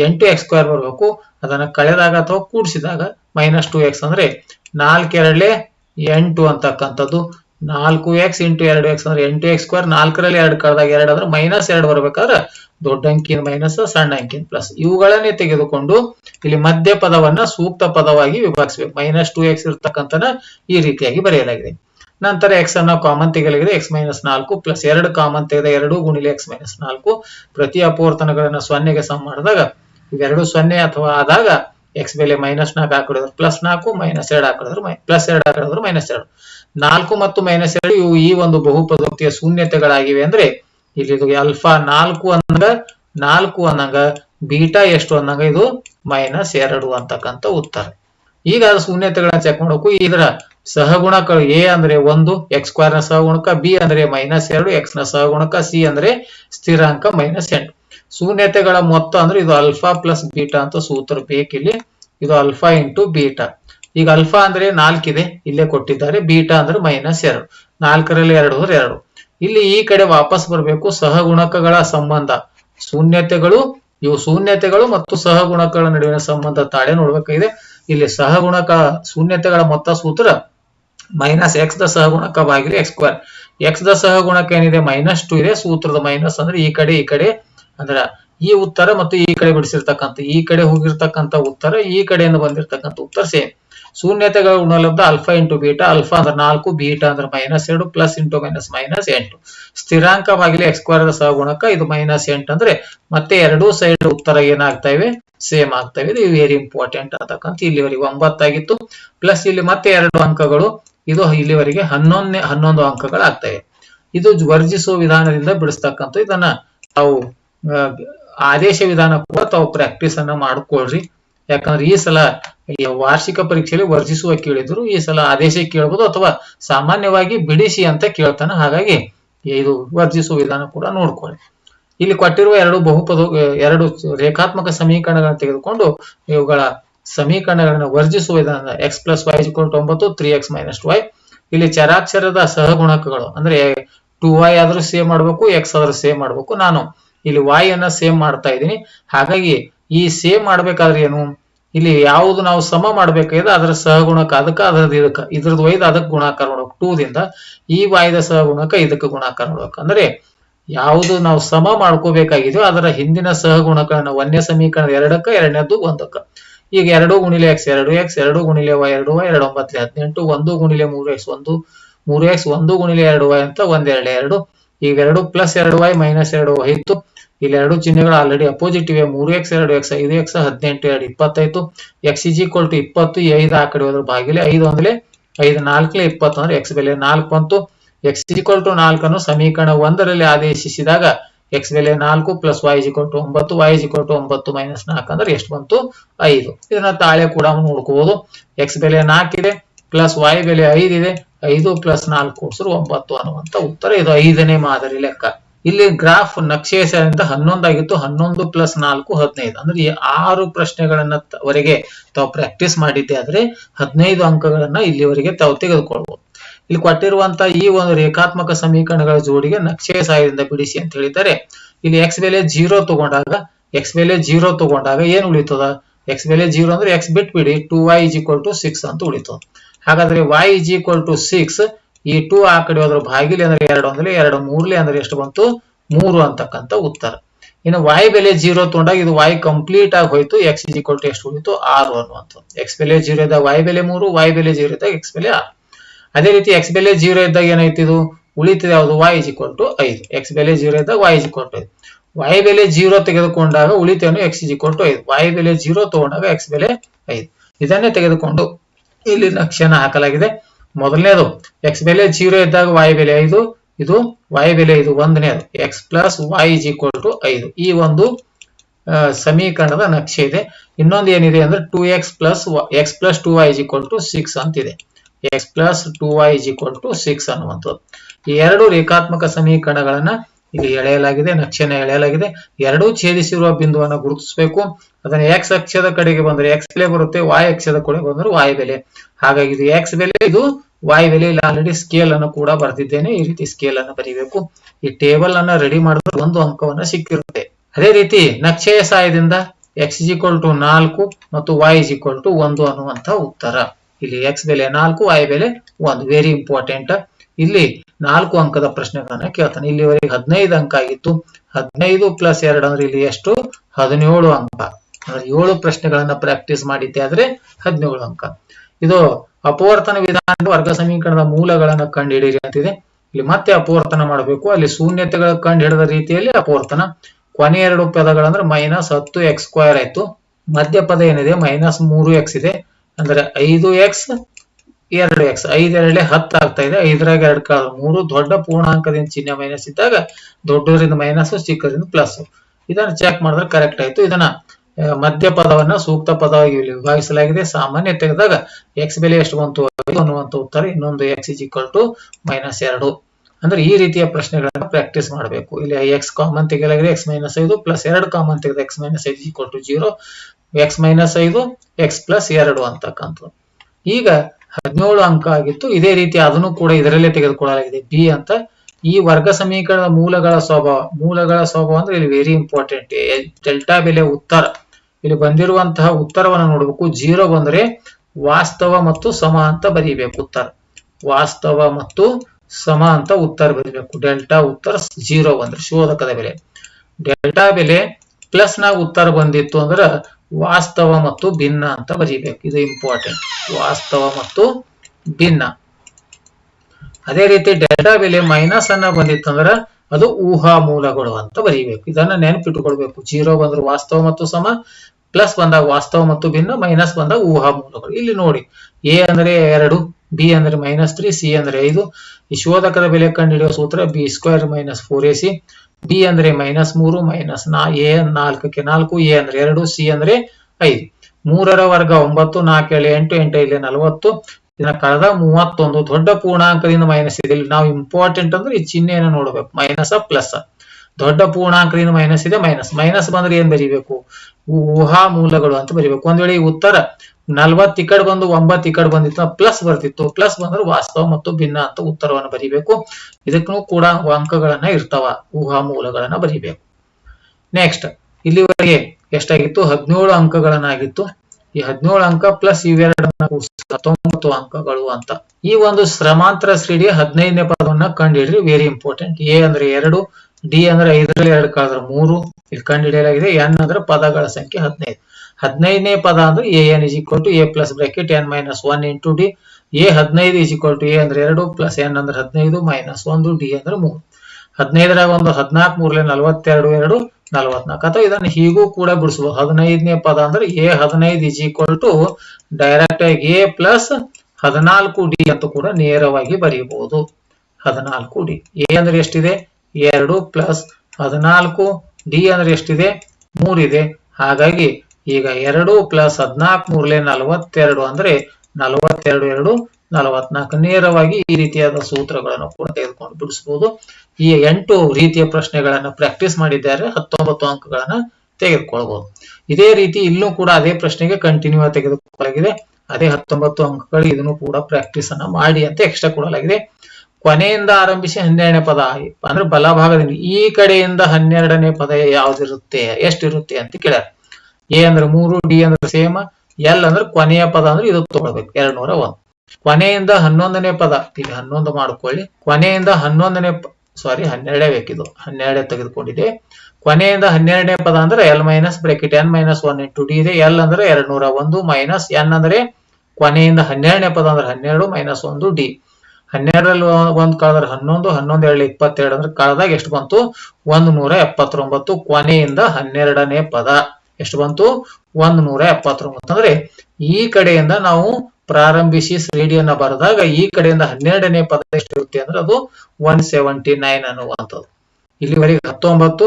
ಎಂಟು ಎಕ್ಸ್ ಸ್ಕ್ವೇರ್ ಬರಬೇಕು. ಅದನ್ನ ಕಳೆದಾಗ ಅಥವಾ ಕೂಡಿಸಿದಾಗ ಮೈನಸ್ ಟು ಎಕ್ಸ್ ಅಂದ್ರೆ ನಾಲ್ಕೆರಡ್ಲೆ ಎಂಟು ಅಂತಕ್ಕಂಥದ್ದು. ನಾಲ್ಕು ಎಕ್ಸ್ ಇಂಟು ಎರಡು ಎಕ್ಸ್ ಅಂದ್ರೆ ಎಂಟು ಎಕ್ಸ್ ಸ್ಕ್ವೇರ್ ನಾಲ್ಕರಲ್ಲಿ ಎರಡು ಕಳೆದಾಗ ಎರಡು ಅಂದ್ರೆ ಮೈನಸ್ ಎರಡು ಬರಬೇಕಾದ್ರೆ ದೊಡ್ಡ ಅಂಕಿನ ಮೈನಸ್ ಸಣ್ಣ ಅಂಕಿನ ಪ್ಲಸ್ ಇವುಗಳನ್ನೇ ತೆಗೆದುಕೊಂಡು ಇಲ್ಲಿ ಮಧ್ಯ ಪದವನ್ನ ಸೂಕ್ತ ಪದವಾಗಿ ವಿಭಾಗಿಸಬೇಕು. ಮೈನಸ್ ಟು ಎಕ್ಸ್ ಇರ್ತಕ್ಕಂಥ ಈ ರೀತಿಯಾಗಿ ಬರೆಯಲಾಗಿದೆ. ನಂತರ ಎಕ್ಸ್ ಅನ್ನ ಕಾಮನ್ ತೆಗೆಯಲಾಗಿದೆ. ಎಕ್ಸ್ ಮೈನಸ್ ನಾಲ್ಕು ಪ್ಲಸ್ ಎರಡು ಕಾಮನ್ ತೆಗೆದ ಎರಡು ಗುಣಿಲೆ ಎಕ್ಸ್ ಮೈನಸ್ ನಾಲ್ಕು. ಪ್ರತಿ ಅಪವರ್ತನಗಳನ್ನ ಸೊನ್ನೆಗೆ ಸಮ ಮಾಡಿದಾಗ ಇವೆರಡು ಸೊನ್ನೆ ಅಥವಾ ಆದಾಗ ಎಕ್ಸ್ ಬೆಲೆ ಮೈನಸ್ ನಾಲ್ಕು ಹಾಕಿಡಿದ್ರೆ ಪ್ಲಸ್ ನಾಲ್ಕು ಮೈನಸ್ ಎರಡು ಹಾಕಿಡಿದ್ರೆ ಪ್ಲಸ್ ಎರಡು ಹಾಕಿಡಿದ್ರೆ ಮೈನಸ್ ಎರಡು. ನಾಲ್ಕು ಮತ್ತು ಮೈನಸ್ ಎರಡು ಇವು ಈ ಒಂದು ಬಹುಪದೋಕ್ತಿಯ ಶೂನ್ಯತೆಗಳಾಗಿವೆ ಅಂದ್ರೆ ಇಲ್ಲಿ ಇದು ಅಲ್ಫಾ ನಾಲ್ಕು ಅನ್ನಂಗ ನಾಲ್ಕು ಅನ್ನಂಗ ಬೀಟಾ ಎಷ್ಟು ಅನ್ನಂಗ ಇದು ಮೈನಸ್ ಎರಡು ಅಂತಕ್ಕಂಥ ಉತ್ತರ. ಈಗ ಅದು ಶೂನ್ಯತೆಗಳನ್ನ ಚೆಕ್ ಮಾಡಬೇಕು ಇದರ ಸಹಗುಣಕಗಳು ಎ ಅಂದ್ರೆ ಒಂದು ಎಕ್ಸ್ ಸ್ಕ್ವೇರ್ನ ಸಹಗುಣಕ ಬಿ ಅಂದ್ರೆ ಮೈನಸ್ ಎರಡು ಎಕ್ಸ್ನ ಸಹಗುಣಕ ಸಿ ಅಂದ್ರೆ ಸ್ಥಿರಾಂಕ ಮೈನಸ್ ಎಂಟು. ಶೂನ್ಯತೆಗಳ ಮೊತ್ತ ಅಂದ್ರೆ ಇದು ಅಲ್ಫಾ ಪ್ಲಸ್ ಬೀಟಾ ಅಂತ ಸೂತ್ರ ಬೇಕಿಲ್ಲಿ. ಇದು ಅಲ್ಫಾ ಇಂಟು ಬೀಟಾ ಈಗ ಅಲ್ಫಾ ಅಂದ್ರೆ ನಾಲ್ಕಿದೆ, ಇಲ್ಲೇ ಕೊಟ್ಟಿದ್ದಾರೆ ಬೀಟಾ ಅಂದ್ರೆ ಮೈನಸ್ ಎರಡು. ನಾಲ್ಕರಲ್ಲಿ ಎರಡು ಅಂದ್ರೆ ಎರಡು. ಇಲ್ಲಿ ಈ ಕಡೆ ವಾಪಸ್ ಬರಬೇಕು, ಸಹಗುಣಕಗಳ ಸಂಬಂಧ. ಶೂನ್ಯತೆಗಳು, ಇವು ಶೂನ್ಯತೆಗಳು ಮತ್ತು ಸಹಗುಣಕಗಳ ನಡುವಿನ ಸಂಬಂಧ ತಾಳೆ ನೋಡ್ಬೇಕಾಗಿದೆ. ಇಲ್ಲಿ ಸಹಗುಣಕ, ಶೂನ್ಯತೆಗಳ ಮೊತ್ತ ಸೂತ್ರ ಮೈನಸ್ ಎಕ್ಸ್ ದ ಸಹಗುಣಕ ಭಾಗಿಲೆ ಎಕ್ಸ್ ಸ್ಕ್ವೇರ್ ಎಕ್ಸ್ ದ ಸಹಗುಣಕ ಏನಿದೆ? ಮೈನಸ್ ಟು ಇದೆ. ಸೂತ್ರದ ಮೈನಸ್ ಅಂದ್ರೆ ಈ ಕಡೆ ಈ ಕಡೆ. ಅಂದ್ರ ಈ ಉತ್ತರ ಮತ್ತು ಈ ಕಡೆ ಬಿಡಿಸಿರ್ತಕ್ಕಂಥ, ಈ ಕಡೆ ಹೋಗಿರ್ತಕ್ಕಂಥ ಉತ್ತರ, ಈ ಕಡೆಯಿಂದ ಬಂದಿರತಕ್ಕಂಥ ಉತ್ತರ ಸೇಮ್. ಶೂನ್ಯತೆಗಳ ಗುಣಲಬ್ಧ ಅಲ್ಫಾ ಇಂಟು ಬೀಟಾ ಅಲ್ಫಾ ಅಂದ್ರೆ ನಾಲ್ಕು ಬೀಟಾ ಅಂದ್ರೆ ಮೈನಸ್ ಎರಡು ಪ್ಲಸ್ ಇಂಟು ಮೈನಸ್ ಮೈನಸ್ ಎಂಟು. ಸ್ಥಿರಾಂಕವಾಗಿಲ್ಲ ಭಾಗಿಲೆ ಎಕ್ಸ್ ಸ್ಕ್ವೇರ್ ಸಹಗುಣಕ, ಇದು ಮೈನಸ್ ಎಂಟು ಅಂದ್ರೆ ಮತ್ತೆ ಎರಡೂ ಸೈಡ್ ಉತ್ತರ ಏನಾಗ್ತಾ ಇವೆ? ಸೇಮ್ ಆಗ್ತಾ ಇವೆ. ಇದು ವೆರಿ ಇಂಪಾರ್ಟೆಂಟ್ ಅಂತಕ್ಕಂಥ ಇಲ್ಲಿವರೆಗೆ ಒಂಬತ್ತಾಗಿತ್ತು. ಪ್ಲಸ್ ಇಲ್ಲಿ ಮತ್ತೆ ಎರಡು ಅಂಕಗಳು, ಇದು ಇಲ್ಲಿವರೆಗೆ ಹನ್ನೊಂದನೇ, ಹನ್ನೊಂದು ಅಂಕಗಳಾಗ್ತವೆ ಇದು ವರ್ಜಿಸುವ ವಿಧಾನದಿಂದ ಬಿಡಿಸ್ತಕ್ಕಂಥ ಇದನ್ನ ತಾವು ಆದೇಶ ವಿಧಾನ ಕೂಡ ತಾವು ಪ್ರಾಕ್ಟೀಸ್ ಅನ್ನ ಮಾಡ್ಕೊಳ್ರಿ. ಯಾಕಂದ್ರೆ ಈ ಸಲ ಈ ವಾರ್ಷಿಕ ಪರೀಕ್ಷೆಯಲ್ಲಿ ವರ್ಜಿಸುವ ಕೇಳಿದ್ರು, ಈ ಸಲ ಆದೇಶ ಕೇಳಬಹುದು ಅಥವಾ ಸಾಮಾನ್ಯವಾಗಿ ಬಿಡಿಸಿ ಅಂತ ಕೇಳ್ತಾನೆ. ಹಾಗಾಗಿ ಇದು ವರ್ಜಿಸುವ ವಿಧಾನ ಕೂಡ ನೋಡ್ಕೊಳ್ಳಿ. ಇಲ್ಲಿ ಕೊಟ್ಟಿರುವ ಎರಡು ಬಹುಪದ, ಎರಡು ರೇಖಾತ್ಮಕ ಸಮೀಕರಣಗಳನ್ನು ತೆಗೆದುಕೊಂಡು ಇವುಗಳ ಸಮೀಕರಣಗಳನ್ನು ವರ್ಜಿಸುವ ವಿಧಾನ ಎಕ್ಸ್ ಪ್ಲಸ್ ವೈ ಒಂಬತ್ತು ತ್ರೀ ಎಕ್ಸ್ ಮೈನಸ್ ವೈ ಇಲ್ಲಿ ಚರಾಕ್ಷರದ ಸಹಗುಣಕಗಳು ಅಂದ್ರೆ ಟು ವೈ ಆದ್ರೂ ಸೇವ್ ಮಾಡಬೇಕು ಎಕ್ಸ್ ಆದ್ರೂ ಸೇವ್ ಮಾಡಬೇಕು. ನಾನು ಇಲ್ಲಿ ವೈ ಅನ್ನ ಸೇವ್ ಮಾಡ್ತಾ ಇದ್ದೀನಿ. ಹಾಗಾಗಿ ಈ ಸೇಮ್ ಮಾಡ್ಬೇಕಾದ್ರೆ ಏನು? ಇಲ್ಲಿ ಯಾವುದು ನಾವು ಸಮ ಮಾಡ್ಬೇಕಾಗಿದೆ, ಅದರ ಸಹಗುಣಕ, ಅದಕ್ಕ ಅದರದ್ದು ಇದಕ್ಕ, ಇದ್ರದ್ದು ಒಯ್ದು ಅದಕ್ಕೆ ಗುಣಾಕಾರ ನೋಡಕ್ ಟೂ ದಿಂದ ಈ ವಾಯ್ದ ಸಹಗುಣಕ ಇದಕ್ಕೆ ಗುಣಾಕಾರ ಮಾಡ್ಬೇಕು ಅಂದ್ರೆ ಯಾವುದು ನಾವು ಸಮ ಮಾಡ್ಕೋಬೇಕಾಗಿದೆಯೋ, ಅದರ ಹಿಂದಿನ ಸಹಗುಣಕರಣ ಒಂದನೇ ಸಮೀಕರಣ ಎರಡಕ್ಕ ಎರಡನೇದ್ದು ಒಂದಕ್ಕ. ಈಗ ಎರಡು ಗುಣಿಲೆ ಎಕ್ಸ್ ಎರಡು ಎಕ್ಸ್ ಎರಡು ಗುಣಿಲೆ ವೈ ಎರಡು ವೈ ಎರಡು ಒಂಬತ್ತಲೆ ಹದಿನೆಂಟು, ಒಂದು ಗುಣಿಲೆ ಮೂರು ಎಕ್ಸ್ ಒಂದು ಮೂರು ಎಕ್ಸ್ ಒಂದು ಗುಣಿಲೆ ಎರಡು ವೈ ಅಂತ ಒಂದೆರಡು ಎರಡು. ಈಗ ಎರಡು ಪ್ಲಸ್ ಎರಡು ವೈ ಮೈನಸ್ ಎರಡು ವೈ ಇತ್ತು. ಇಲ್ಲಿ ಎರಡು ಚಿಹ್ನೆಗಳು ಆಲ್ರೆಡಿ ಅಪೋಸಿಟ್ ಇವೆ. ಮೂರು ಎಕ್ಸ್ ಎರಡು ಎಕ್ಸ್ ಐದು ಎಕ್ಸ್ ಹದಿನೆಂಟು, ಎರಡು ಇಪ್ಪತ್ತೈದು. ಎಕ್ಸ್ ಇಜ್ ಈಕ್ವಲ್ ಟು ಇಪ್ಪತ್ತು ಐದು ಆ ಕಡೆ ಹೋದ್ರೆ ಬಾಗಿಲೆ, ಐದು ಅಂದ್ರೆ ಐದು, ನಾಲ್ಕಲೆ ಇಪ್ಪತ್ತು ಅಂದ್ರೆ ಎಕ್ಸ್ ಬೆಲೆ ನಾಲ್ಕು ಬಂತು. ಎಕ್ಸ್ ಈಕ್ವಲ್ ಟು ನಾಲ್ಕನ್ನು ಸಮೀಕರಣ ಒಂದರಲ್ಲಿ ಆದೇಶಿಸಿದಾಗ ಎಕ್ಸ್ ಬೆಲೆ ನಾಲ್ಕು ಪ್ಲಸ್ ವೈ ಇಕ್ವಲ್ ಟು ಒಂಬತ್ತು ವೈ ಇಕ್ವಲ್ ಟು ಒಂಬತ್ತು ಮೈನಸ್ ನಾಲ್ಕು ಅಂದ್ರೆ ಎಷ್ಟು ಬಂತು? ಐದು. ಇದನ್ನ ತಾಳೆ ಕೂಡ ನೋಡ್ಕೋಬಹುದು ಎಕ್ಸ್ ಬೆಲೆ ನಾಲ್ಕಿದೆ ಪ್ಲಸ್ ವೈ ಬೆಲೆ ಐದಿದೆ ಐದು ಪ್ಲಸ್ ನಾಲ್ಕು ಕೂಡಿಸಿದ್ರು ಒಂಬತ್ತು ಅನ್ನುವಂತ ಉತ್ತರ. ಇದು ಐದನೇ ಮಾದರಿ ಲೆಕ್ಕ. ಇಲ್ಲಿ ಗ್ರಾಫ್ ನಕ್ಷೆಯ ಹೆಸರಿಂದ ಹನ್ನೊಂದಾಗಿತ್ತು, ಹನ್ನೊಂದು ಪ್ಲಸ್ ನಾಲ್ಕು, ಹದಿನೈದು. ಅಂದ್ರೆ ಈ ಆರು ಪ್ರಶ್ನೆಗಳನ್ನ ವರೆಗೆ ತಾವು ಪ್ರಾಕ್ಟೀಸ್ ಮಾಡಿದ್ದೆ ಆದ್ರೆ ಹದಿನೈದು ಅಂಕಗಳನ್ನ ಇಲ್ಲಿವರೆಗೆ ತಾವು ತೆಗೆದುಕೊಳ್ಬಹುದು ಇಲ್ಲಿ ಕೊಟ್ಟಿರುವಂತ ಈ ಒಂದು ರೇಖಾತ್ಮಕ ಸಮೀಕರಣಗಳ ಜೋಡಿಗೆ ನಕ್ಷೆಯ ಸಹಾಯದಿಂದ ಬಿಡಿಸಿ ಅಂತ ಹೇಳಿದ್ದಾರೆ. ಇಲ್ಲಿ ಎಕ್ಸ್ ಬೆಲೆ ಜೀರೋ ತಗೊಂಡಾಗ ಎಕ್ಸ್ ಬೆಲೆ ಜೀರೋ ತಗೊಂಡಾಗ ಏನ್ ಉಳಿತದ? ಎಕ್ಸ್ ಬೆಲೆ ಜೀರೋ ಅಂದ್ರೆ ಎಕ್ಸ್ ಬಿಟ್ಬಿಡಿ two Y is equal to six ಅಂತ ಉಳಿತದ. ಹಾಗಾದ್ರೆ Y is equal to six ಈ ಟೂ ಆ ಕಡೆ ಹೋದ್ರೆ ಬಾಗಿಲಿ ಅಂದ್ರೆ ಎರಡು ಅಂದ್ರೆ ಎರಡು, ಮೂರ್ಲಿ ಅಂದ್ರೆ ಎಷ್ಟು ಬಂತು? ಮೂರು ಅಂತಕ್ಕಂಥ ಉತ್ತರ. ಇನ್ನು y ಬೆಲೆ ಜೀರೋ ತಗೊಂಡಾಗ ಇದು y ಕಂಪ್ಲೀಟ್ ಆಗಿ ಹೋಯ್ತು ಎಕ್ಸ್ ಇಸ್ ಈಕ್ವಲ್ ಟು ಎಷ್ಟು ಉಳಿತು ಆರು ಅನ್ನುವಂಥದ್ದು. ಎಕ್ಸ್ ಬೆಲೆ ಜೀರೋ ಇದ್ದಾಗ y ಬೆಲೆ ಮೂರು, y ಬೆಲೆ ಜೀರೋ ಇದ್ದಾಗ ಎಕ್ಸ್ ಬೆಲೆ ಆರು. ಅದೇ ರೀತಿ ಎಕ್ಸ್ ಬೆಲೆ ಜೀರೋ ಇದ್ದಾಗ ಏನಾಯ್ತು ಇದು? ಉಳಿತದೆ ಯಾವುದು? y ಇಸ್ ಈಕ್ವಲ್ ಟು ಐದು. ಎಕ್ಸ್ ಬೆಲೆ ಜೀರೋ ಇದ್ದಾಗ y ಇಸ್ ಈಕ್ವಲ್ ಟು ಐದು. y ಬೆಲೆ ಜೀರೋ ತೆಗೆದುಕೊಂಡಾಗ ಉಳಿತೇನು? ಎಕ್ಸ್ ಇಸ್ ಈಕ್ವಲ್ ಟು ಐದು. y ಬೆಲೆ ಜೀರೋ ತಗೊಂಡಾಗ ಎಕ್ಸ್ ಬೆಲೆ ಐದು. ಇದನ್ನೇ ತೆಗೆದುಕೊಂಡು ಇಲ್ಲಿ ನಕ್ಷೆಯನ್ನು ಹಾಕಲಾಗಿದೆ. ಮೊದಲನೇದು ಎಕ್ಸ್ ಬೆಲೆ ಜೀರೋ ಇದ್ದಾಗ ವೈ ಬೆಲೆ ಐದು, ಇದು ವೈ ಬೆಲೆ ಇದು ಒಂದನೇದು X plus Y is equal to ಐದು. ಈ ಒಂದು ಸಮೀಕರಣದ ನಕ್ಷೆ ಇದೆ. ಇನ್ನೊಂದು ಏನಿದೆ ಅಂದ್ರೆ two X plus X plus two Y is equal to six ಅಂತಿದೆ. X plus two Y is equal to six ಅನ್ನುವಂಥದ್ದು. ಈ ಎರಡು ರೇಖಾತ್ಮಕ ಸಮೀಕರಣಗಳನ್ನ ಇಲ್ಲಿ ಎಳೆಯಲಾಗಿದೆ, ನಕ್ಷೆನ ಎಳೆಯಲಾಗಿದೆ. ಎರಡೂ ಛೇದಿಸಿರುವ ಬಿಂದುವನ್ನು ಗುರುತಿಸಬೇಕು. ಅದನ್ನು ಎಕ್ಸ್ ಅಕ್ಷದ ಕಡೆಗೆ ಬಂದ್ರೆ ಎಕ್ಸ್ ಬೆಲೆ ಬರುತ್ತೆ ವಾಯ್ ಅಕ್ಷದ ಕಡೆಗೆ ಬಂದ್ರೆ ವಾಯ್ ಬೆಲೆ. ಹಾಗಾಗಿ ಇದು ಎಕ್ಸ್ ಬೆಲೆ, ಇದು ವಾಯ್ ಬೆಲೆ. ಇಲ್ಲಿ ಆಲ್ರೆಡಿ ಸ್ಕೇಲ್ ಅನ್ನು ಕೂಡ ಬರೆದಿದ್ದೇನೆ. ಈ ರೀತಿ ಸ್ಕೇಲ್ ಅನ್ನು ಬರೀಬೇಕು. ಈ ಟೇಬಲ್ ಅನ್ನು ರೆಡಿ ಮಾಡಿದ್ರೆ ಒಂದು ಅಂಕವನ್ನು ಸಿಕ್ಕಿರುತ್ತೆ. ಅದೇ ರೀತಿ ನಕ್ಷೆಯ ಸಹಾಯದಿಂದ ಎಕ್ಸ್ ಈಕ್ವಲ್ ಟು ನಾಲ್ಕು ಮತ್ತು ವೈ ಇಸ್ ಈಕ್ವಲ್ ಟು ಒಂದು ಅನ್ನುವಂತ ಉತ್ತರ. ಇಲ್ಲಿ ಎಕ್ಸ್ ಬೆಲೆ ನಾಲ್ಕು ವೈ ಬೆಲೆ ಒಂದು. ವೆರಿ ಇಂಪಾರ್ಟೆಂಟ್ ಇಲ್ಲಿ ನಾಲ್ಕು ಅಂಕದ ಪ್ರಶ್ನೆಗಳನ್ನ ಕೇಳ್ತಾನೆ. ಇಲ್ಲಿವರೆಗೆ ಹದಿನೈದು ಅಂಕ ಆಗಿತ್ತು. ಹದಿನೈದು ಪ್ಲಸ್ ಎರಡು ಅಂದ್ರೆ ಇಲ್ಲಿ ಎಷ್ಟು? ಹದಿನೇಳು ಅಂಕ. ಅಂದ್ರೆ ಏಳು ಪ್ರಶ್ನೆಗಳನ್ನ ಪ್ರಾಕ್ಟೀಸ್ ಮಾಡಿದ್ದೆ ಆದ್ರೆ ಹದಿನೇಳು ಅಂಕ. ಇದು ಅಪವರ್ತನ ವಿಧಾನ ವರ್ಗ ಸಮೀಕರಣದ ಮೂಲಗಳನ್ನ ಕಂಡುಹಿಡಿಯಿರಿ ಅಂತಿದೆ. ಇಲ್ಲಿ ಮತ್ತೆ ಅಪವರ್ತನ ಮಾಡಬೇಕು. ಅಲ್ಲಿ ಶೂನ್ಯತೆಗಳ ಕಂಡು ಹಿಡಿದ ರೀತಿಯಲ್ಲಿ ಅಪವರ್ತನ. ಕೊನೆ ಎರಡು ಪದಗಳಂದ್ರೆ ಮೈನಸ್ ಹತ್ತು ಎಕ್ಸ್ ಸ್ಕ್ವೇರ್ ಆಯ್ತು. ಮಧ್ಯ ಪದ ಏನಿದೆ? ಮೈನಸ್ ಮೂರು ಎಕ್ಸ್ ಇದೆ. ಅಂದ್ರೆ ಐದು ಎಕ್ಸ್ ಎರಡು ಎಕ್ಸ್ ಐದೆರಡಲೆ ಹತ್ತು ಆಗ್ತಾ ಇದೆ. ಐದರಾಗ ಎರಡು ಕಾಲ, ಮೂರು ದೊಡ್ಡ ಪೂರ್ಣಾಂಕದಿಂದ ಚಿಹ್ನೆ ಮೈನಸ್ ಇದ್ದಾಗ ದೊಡ್ಡದರಿಂದ ಮೈನಸ್ ಚಿಕ್ಕದ್ರಿಂದ ಪ್ಲಸ್ ಇದನ್ನ ಚೆಕ್ ಮಾಡಿದ್ರೆ ಕರೆಕ್ಟ್ ಆಯ್ತು. ಇದನ್ನ ಮಧ್ಯ ಪದವನ್ನ ಸೂಕ್ತ ಪದವಾಗಿ ಇಲ್ಲಿ ವಿಭಾಗಿಸಲಾಗಿದೆ. ಸಾಮಾನ್ಯ ತೆಗೆದಾಗ ಎಕ್ಸ್ ಬೆಲೆ ಎಷ್ಟು ಬಂತು ಐದು ಅನ್ನುವಂತ ಉತ್ತರ ಇನ್ನೊಂದು X is equal to minus ಎರಡು. ಅಂದ್ರೆ ಈ ರೀತಿಯ ಪ್ರಶ್ನೆಗಳನ್ನ ಪ್ರಾಕ್ಟೀಸ್ ಮಾಡಬೇಕು. ಇಲ್ಲಿ ಎಕ್ಸ್ ಕಾಮನ್ ತೆಗೆಯಲಾಗಿದೆ. ಎಕ್ಸ್ ಮೈನಸ್ ಐದು ಪ್ಲಸ್ ಎರಡು ಕಾಮನ್ ತೆಗೆದ ಎಕ್ಸ್ ಮೈನಸ್ ಐದು equal to zero X minus ಐದು ಎಕ್ಸ್ ಪ್ಲಸ್ ಎರಡು ಅಂತಕ್ಕಂಥದ್ದು. ಈಗ ಹದಿನೇಳು ಅಂಕ ಆಗಿತ್ತು. ಇದೇ ರೀತಿ ಅದನ್ನು ಕೂಡ ಇದರಲ್ಲೇ ತೆಗೆದುಕೊಳ್ಳಲಾಗಿದೆ. ಬಿ ಅಂತ ಈ ವರ್ಗ ಸಮೀಕರಣದ ಮೂಲಗಳ ಸ್ವಭಾವ ಮೂಲಗಳ ಸ್ವಭಾವ ಅಂದ್ರೆ ಇಲ್ಲಿ ವೆರಿ ಇಂಪಾರ್ಟೆಂಟ್ ಡೆಲ್ಟಾ ಬೆಲೆ ಉತ್ತರ. ಇಲ್ಲಿ ಬಂದಿರುವಂತಹ ಉತ್ತರವನ್ನು ನೋಡಬೇಕು. ಜೀರೋ ಬಂದ್ರೆ ವಾಸ್ತವ ಮತ್ತು ಸಮ ಅಂತ ಬರೀಬೇಕು ಉತ್ತರ. ವಾಸ್ತವ ಮತ್ತು ಸಮ ಅಂತ ಉತ್ತರ ಬರೀಬೇಕು. ಡೆಲ್ಟಾ ಉತ್ತರ ಜೀರೋ ಬಂದ್ರೆ ಶೋಧಕದ ಬೆಲೆ. ಡೆಲ್ಟಾ ಬೆಲೆ ಪ್ಲಸ್ ನಾಗ ಉತ್ತರ ಬಂದಿತ್ತು ಅಂದ್ರೆ ವಾಸ್ತವ ಮತ್ತು ಭಿನ್ನ ಅಂತ ಬರೀಬೇಕು. ಇದು ಇಂಪಾರ್ಟೆಂಟ್ ವಾಸ್ತವ ಮತ್ತು ಭಿನ್ನ. ಅದೇ ರೀತಿ ಡೆಲ್ಟಾ ಬೆಲೆ ಮೈನಸ್ ಅನ್ನ ಬಂದಿತ್ತಂದ್ರ ಅದು ಊಹಾ ಮೂಲಗಳು ಅಂತ ಬರೀಬೇಕು. ಇದನ್ನ ನೆನಪಿಟ್ಟುಕೊಳ್ಬೇಕು ಜೀರೋ ಬಂದ್ರೆ ವಾಸ್ತವ ಮತ್ತು ಸಮ ಪ್ಲಸ್ ಬಂದಾಗ ವಾಸ್ತವ ಮತ್ತು ಭಿನ್ನ ಮೈನಸ್ ಬಂದಾಗ ಊಹಾ ಮೂಲಗಳು. ಇಲ್ಲಿ ನೋಡಿ ಎ ಅಂದ್ರೆ ಎರಡು ಬಿ ಅಂದ್ರೆ ಮೈನಸ್ ತ್ರೀ ಸಿ ಅಂದ್ರೆ ಐದು. ಈ ಶೋಧಕದ ಬೆಲೆ ಕಂಡುಹಿಡಿಯುವ ಸೂತ್ರ B square minus four A C B ಅಂದ್ರೆ ಮೈನಸ್ ಮೂರು, ಮೈನಸ್ ನಾ, ಎ ನಾಲ್ಕಕ್ಕೆ ನಾಲ್ಕು, ಎ ಅಂದ್ರೆ ಎರಡು, ಸಿ ಅಂದ್ರೆ ಐದು. ಮೂರರ ವರ್ಗ ಒಂಬತ್ತು, ನಾಲ್ಕು ಏಳು, ಎಂಟು ಎಂಟು ಇಲ್ಲಿ ನಲವತ್ತು. ಇದನ್ನ ಕಳೆದ ಮೂವತ್ತೊಂದು ದೊಡ್ಡ ಪೂರ್ಣಾಂಕದಿಂದ ಮೈನಸ್ ಇದೆ. ಇಲ್ಲಿ ನಾವು ಇಂಪಾರ್ಟೆಂಟ್ ಅಂದ್ರೆ ಈ ಚಿಹ್ನೆಯನ್ನು ನೋಡಬೇಕು. ಮೈನಸ್ ಪ್ಲಸ್ ದೊಡ್ಡ ಪೂರ್ಣಾಂಕದಿಂದ ಮೈನಸ್ ಇದೆ ಮೈನಸ್ ಮೈನಸ್ ಬಂದ್ರೆ ಏನ್ ಬರೀಬೇಕು? ಊಹಾ ಮೂಲಗಳು ಅಂತ ಬರೀಬೇಕು. ಒಂದ್ ವೇಳೆ ಈ ಉತ್ತರ ನಲ್ವತ್ ಇಕಡ್ ಕಡೆ ಬಂದು ಒಂಬತ್ ಇಕಡ್ ಕಡೆ ಬಂದಿತ್ತು ಪ್ಲಸ್ ಬರ್ತಿತ್ತು. ಪ್ಲಸ್ ಬಂದ್ರೆ ವಾಸ್ತವ ಮತ್ತು ಭಿನ್ನ ಅಂತ ಉತ್ತರವನ್ನು ಬರಿಬೇಕು. ಇದಕ್ಕೂ ಕೂಡ ಅಂಕಗಳನ್ನ ಇರ್ತಾವ, ಊಹಾ ಮೂಲಗಳನ್ನ ಬರಿಬೇಕು. ನೆಕ್ಸ್ಟ್ ಇಲ್ಲಿವರೆಗೆ ಎಷ್ಟಾಗಿತ್ತು? ಹದಿನೇಳು ಅಂಕಗಳನ್ನಾಗಿತ್ತು. ಈ ಹದಿನೇಳು ಅಂಕ ಪ್ಲಸ್ ಇವೆರಡನ್ನ ಹತ್ತೊಂಬತ್ತು ಅಂಕಗಳು ಅಂತ. ಈ ಒಂದು ಶ್ರಮಾಂತರ ಶ್ರೀಡಿ ಹದಿನೈದನೇ ಪದವನ್ನ ಕಂಡುಹಿಡ್ರಿ ವೆರಿ ಇಂಪಾರ್ಟೆಂಟ್ ಎ ಅಂದ್ರೆ ಎರಡು ಡಿ ಅಂದ್ರೆ ಐದರಲ್ಲಿ ಎರಡು ಕಳೆದ್ರೆ ಮೂರು. ಇಲ್ಲಿ ಕಂಡುಹಿಡಿಯಲಾಗಿದೆ ಎನ್ ಅಂದ್ರೆ ಪದಗಳ ಸಂಖ್ಯೆ ಹದಿನೈದು. ಹದಿನೈದನೇ ಪದ ಅಂದ್ರೆ A N is equal to A plus bracket N minus one into D A ಹದಿನೈದು ಇಸ್ ಈಕ್ವಲ್ ಟು ಎ ಅಂದ್ರೆ ಎರಡು ಪ್ಲಸ್ ಎನ್ ಅಂದ್ರೆ ಹದಿನೈದು ಮೈನಸ್ ಒಂದು ಡಿ ಅಂದ್ರೆ ಮೂರು. ಹದಿನೈದರಾಗ ಒಂದು ಹದಿನಾಲ್ಕು ಮೂರ್ಲೆ ನಲವತ್ತೆರಡು, ಎರಡು, ನಲವತ್ನಾಲ್ಕು. ಅಥವಾ ಇದನ್ನು ಹೀಗೂ ಕೂಡ ಬಿಡಿಸಬಹುದು ಹದಿನೈದನೇ ಪದ ಅಂದ್ರೆ ಎ ಹದಿನೈದು ಇಸ್ ಈಕ್ವಲ್ ಟು ಡೈರೆಕ್ಟ್ ಆಗಿ ಎ ಪ್ಲಸ್ ಹದಿನಾಲ್ಕು ಡಿ ಅಂತ ಕೂಡ ನೇರವಾಗಿ ಬರೆಯಬಹುದು ಹದಿನಾಲ್ಕು ಡಿ ಎ ಅಂದ್ರೆ ಎಷ್ಟಿದೆ? ಎರಡು ಪ್ಲಸ್ ಹದಿನಾಲ್ಕು ಡಿ ಅಂದ್ರೆ ಎಷ್ಟಿದೆ? ಮೂರಿದೆ. ಹಾಗಾಗಿ ಈಗ ಎರಡು ಪ್ಲಸ್ ಹದಿನಾಲ್ಕು ಮೂರ್ಲೆ ನಲವತ್ತೆರಡು ಅಂದ್ರೆ ನಲವತ್ತೆರಡು, ಎರಡು, ನಲವತ್ನಾಲ್ಕು ನೇರವಾಗಿ ಈ ರೀತಿಯಾದ ಸೂತ್ರಗಳನ್ನು ಕೂಡ ತೆಗೆದುಕೊಂಡು ಬಿಡಿಸಬಹುದು ಈ ಎಂಟು ರೀತಿಯ ಪ್ರಶ್ನೆಗಳನ್ನು ಪ್ರಾಕ್ಟೀಸ್ ಮಾಡಿದ್ದಾರೆ, ಹತ್ತೊಂಬತ್ತು ಅಂಕಗಳನ್ನ ತೆಗೆದುಕೊಳ್ಬಹುದು ಇದೇ ರೀತಿ ಇಲ್ಲೂ ಕೂಡ ಅದೇ ಪ್ರಶ್ನೆಗೆ ಕಂಟಿನ್ಯೂ ತೆಗೆದುಕೊಳ್ಳಲಾಗಿದೆ. ಅದೇ ಹತ್ತೊಂಬತ್ತು ಅಂಕಗಳು ಇದನ್ನು ಕೂಡ ಪ್ರಾಕ್ಟೀಸ್ ಅನ್ನ ಮಾಡಿ ಅಂತ ಎಕ್ಸ್ಟ್ರಾ ಕೊಡಲಾಗಿದೆ. ಕೊನೆಯಿಂದ ಆರಂಭಿಸಿ ಹನ್ನೆರಡನೇ ಪದ, ಅಂದ್ರೆ ಬಲಭಾಗದಿಂದ ಈ ಕಡೆಯಿಂದ ಹನ್ನೆರಡನೇ ಪದ ಯಾವ್ದಿರುತ್ತೆ, ಎಷ್ಟಿರುತ್ತೆ ಅಂತ ಕೇಳ್ಯಾರ. ಎ ಅಂದ್ರೆ ಮೂರು, ಡಿ ಅಂದ್ರೆ ಸೇಮ್, ಎಲ್ ಅಂದ್ರೆ ಕೊನೆಯ ಪದ ಅಂದ್ರೆ ಇದು ತಗೊಳ್ಬೇಕು ಎರಡ್ ನೂರ ಒಂದು. ಕೊನೆಯಿಂದ ಹನ್ನೊಂದನೇ ಪದ ಇಲ್ಲಿ ಹನ್ನೊಂದು ಮಾಡ್ಕೊಳ್ಳಿ. ಕೊನೆಯಿಂದ ಹನ್ನೊಂದನೇ ಸಾರಿ ಹನ್ನೆರಡೇ ಬೇಕಿದು, ಹನ್ನೆರಡೇ ತೆಗೆದುಕೊಂಡಿದೆ. ಕೊನೆಯಿಂದ ಹನ್ನೆರಡನೇ ಪದ ಅಂದ್ರೆ L minus bracket, N minus one into D ಇದೆ, ಎಲ್ ಅಂದ್ರೆ ಎರಡ್ ನೂರ ಒಂದು ಮೈನಸ್ ಎನ್ ಅಂದ್ರೆ ಕೊನೆಯಿಂದ ಹನ್ನೆರಡನೇ ಪದ ಅಂದ್ರೆ ಹನ್ನೆರಡು ಮೈನಸ್ ಒಂದು ಡಿ. ಹನ್ನೆರಡರಲ್ಲಿ ಒಂದ್ ಕಳೆದ್ರೆ ಹನ್ನೊಂದು ಹನ್ನೊಂದು ಎರಡು ಇಪ್ಪತ್ತೆರಡು ಅಂದ್ರೆ ಕಳೆದಾಗ ಎಷ್ಟು ಬಂತು? ಒಂದು ನೂರ ಎಪ್ಪತ್ತೊಂಬತ್ತು, ಕೊನೆಯಿಂದ ಹನ್ನೆರಡನೇ ಪದ. ಎಷ್ಟು ಬಂತು? ಒಂದ್ ನೂರ ಎಪ್ಪತ್ತೊಂಬತ್ತು. ಅಂದ್ರೆ ಈ ಕಡೆಯಿಂದ ನಾವು ಪ್ರಾರಂಭಿಸಿ ಶ್ರೇಣಿಯನ್ನ ಬರೆದಾಗ ಈ ಕಡೆಯಿಂದ ಹನ್ನೆರಡನೇ ಪದ ಎಷ್ಟಿರುತ್ತೆ ಅಂದ್ರೆ ಅದು ಒನ್ ಸೆವೆಂಟಿ ನೈನ್ ಅನ್ನುವಂಥದ್ದು. ಇಲ್ಲಿವರೆಗೆ ಹತ್ತೊಂಬತ್ತು.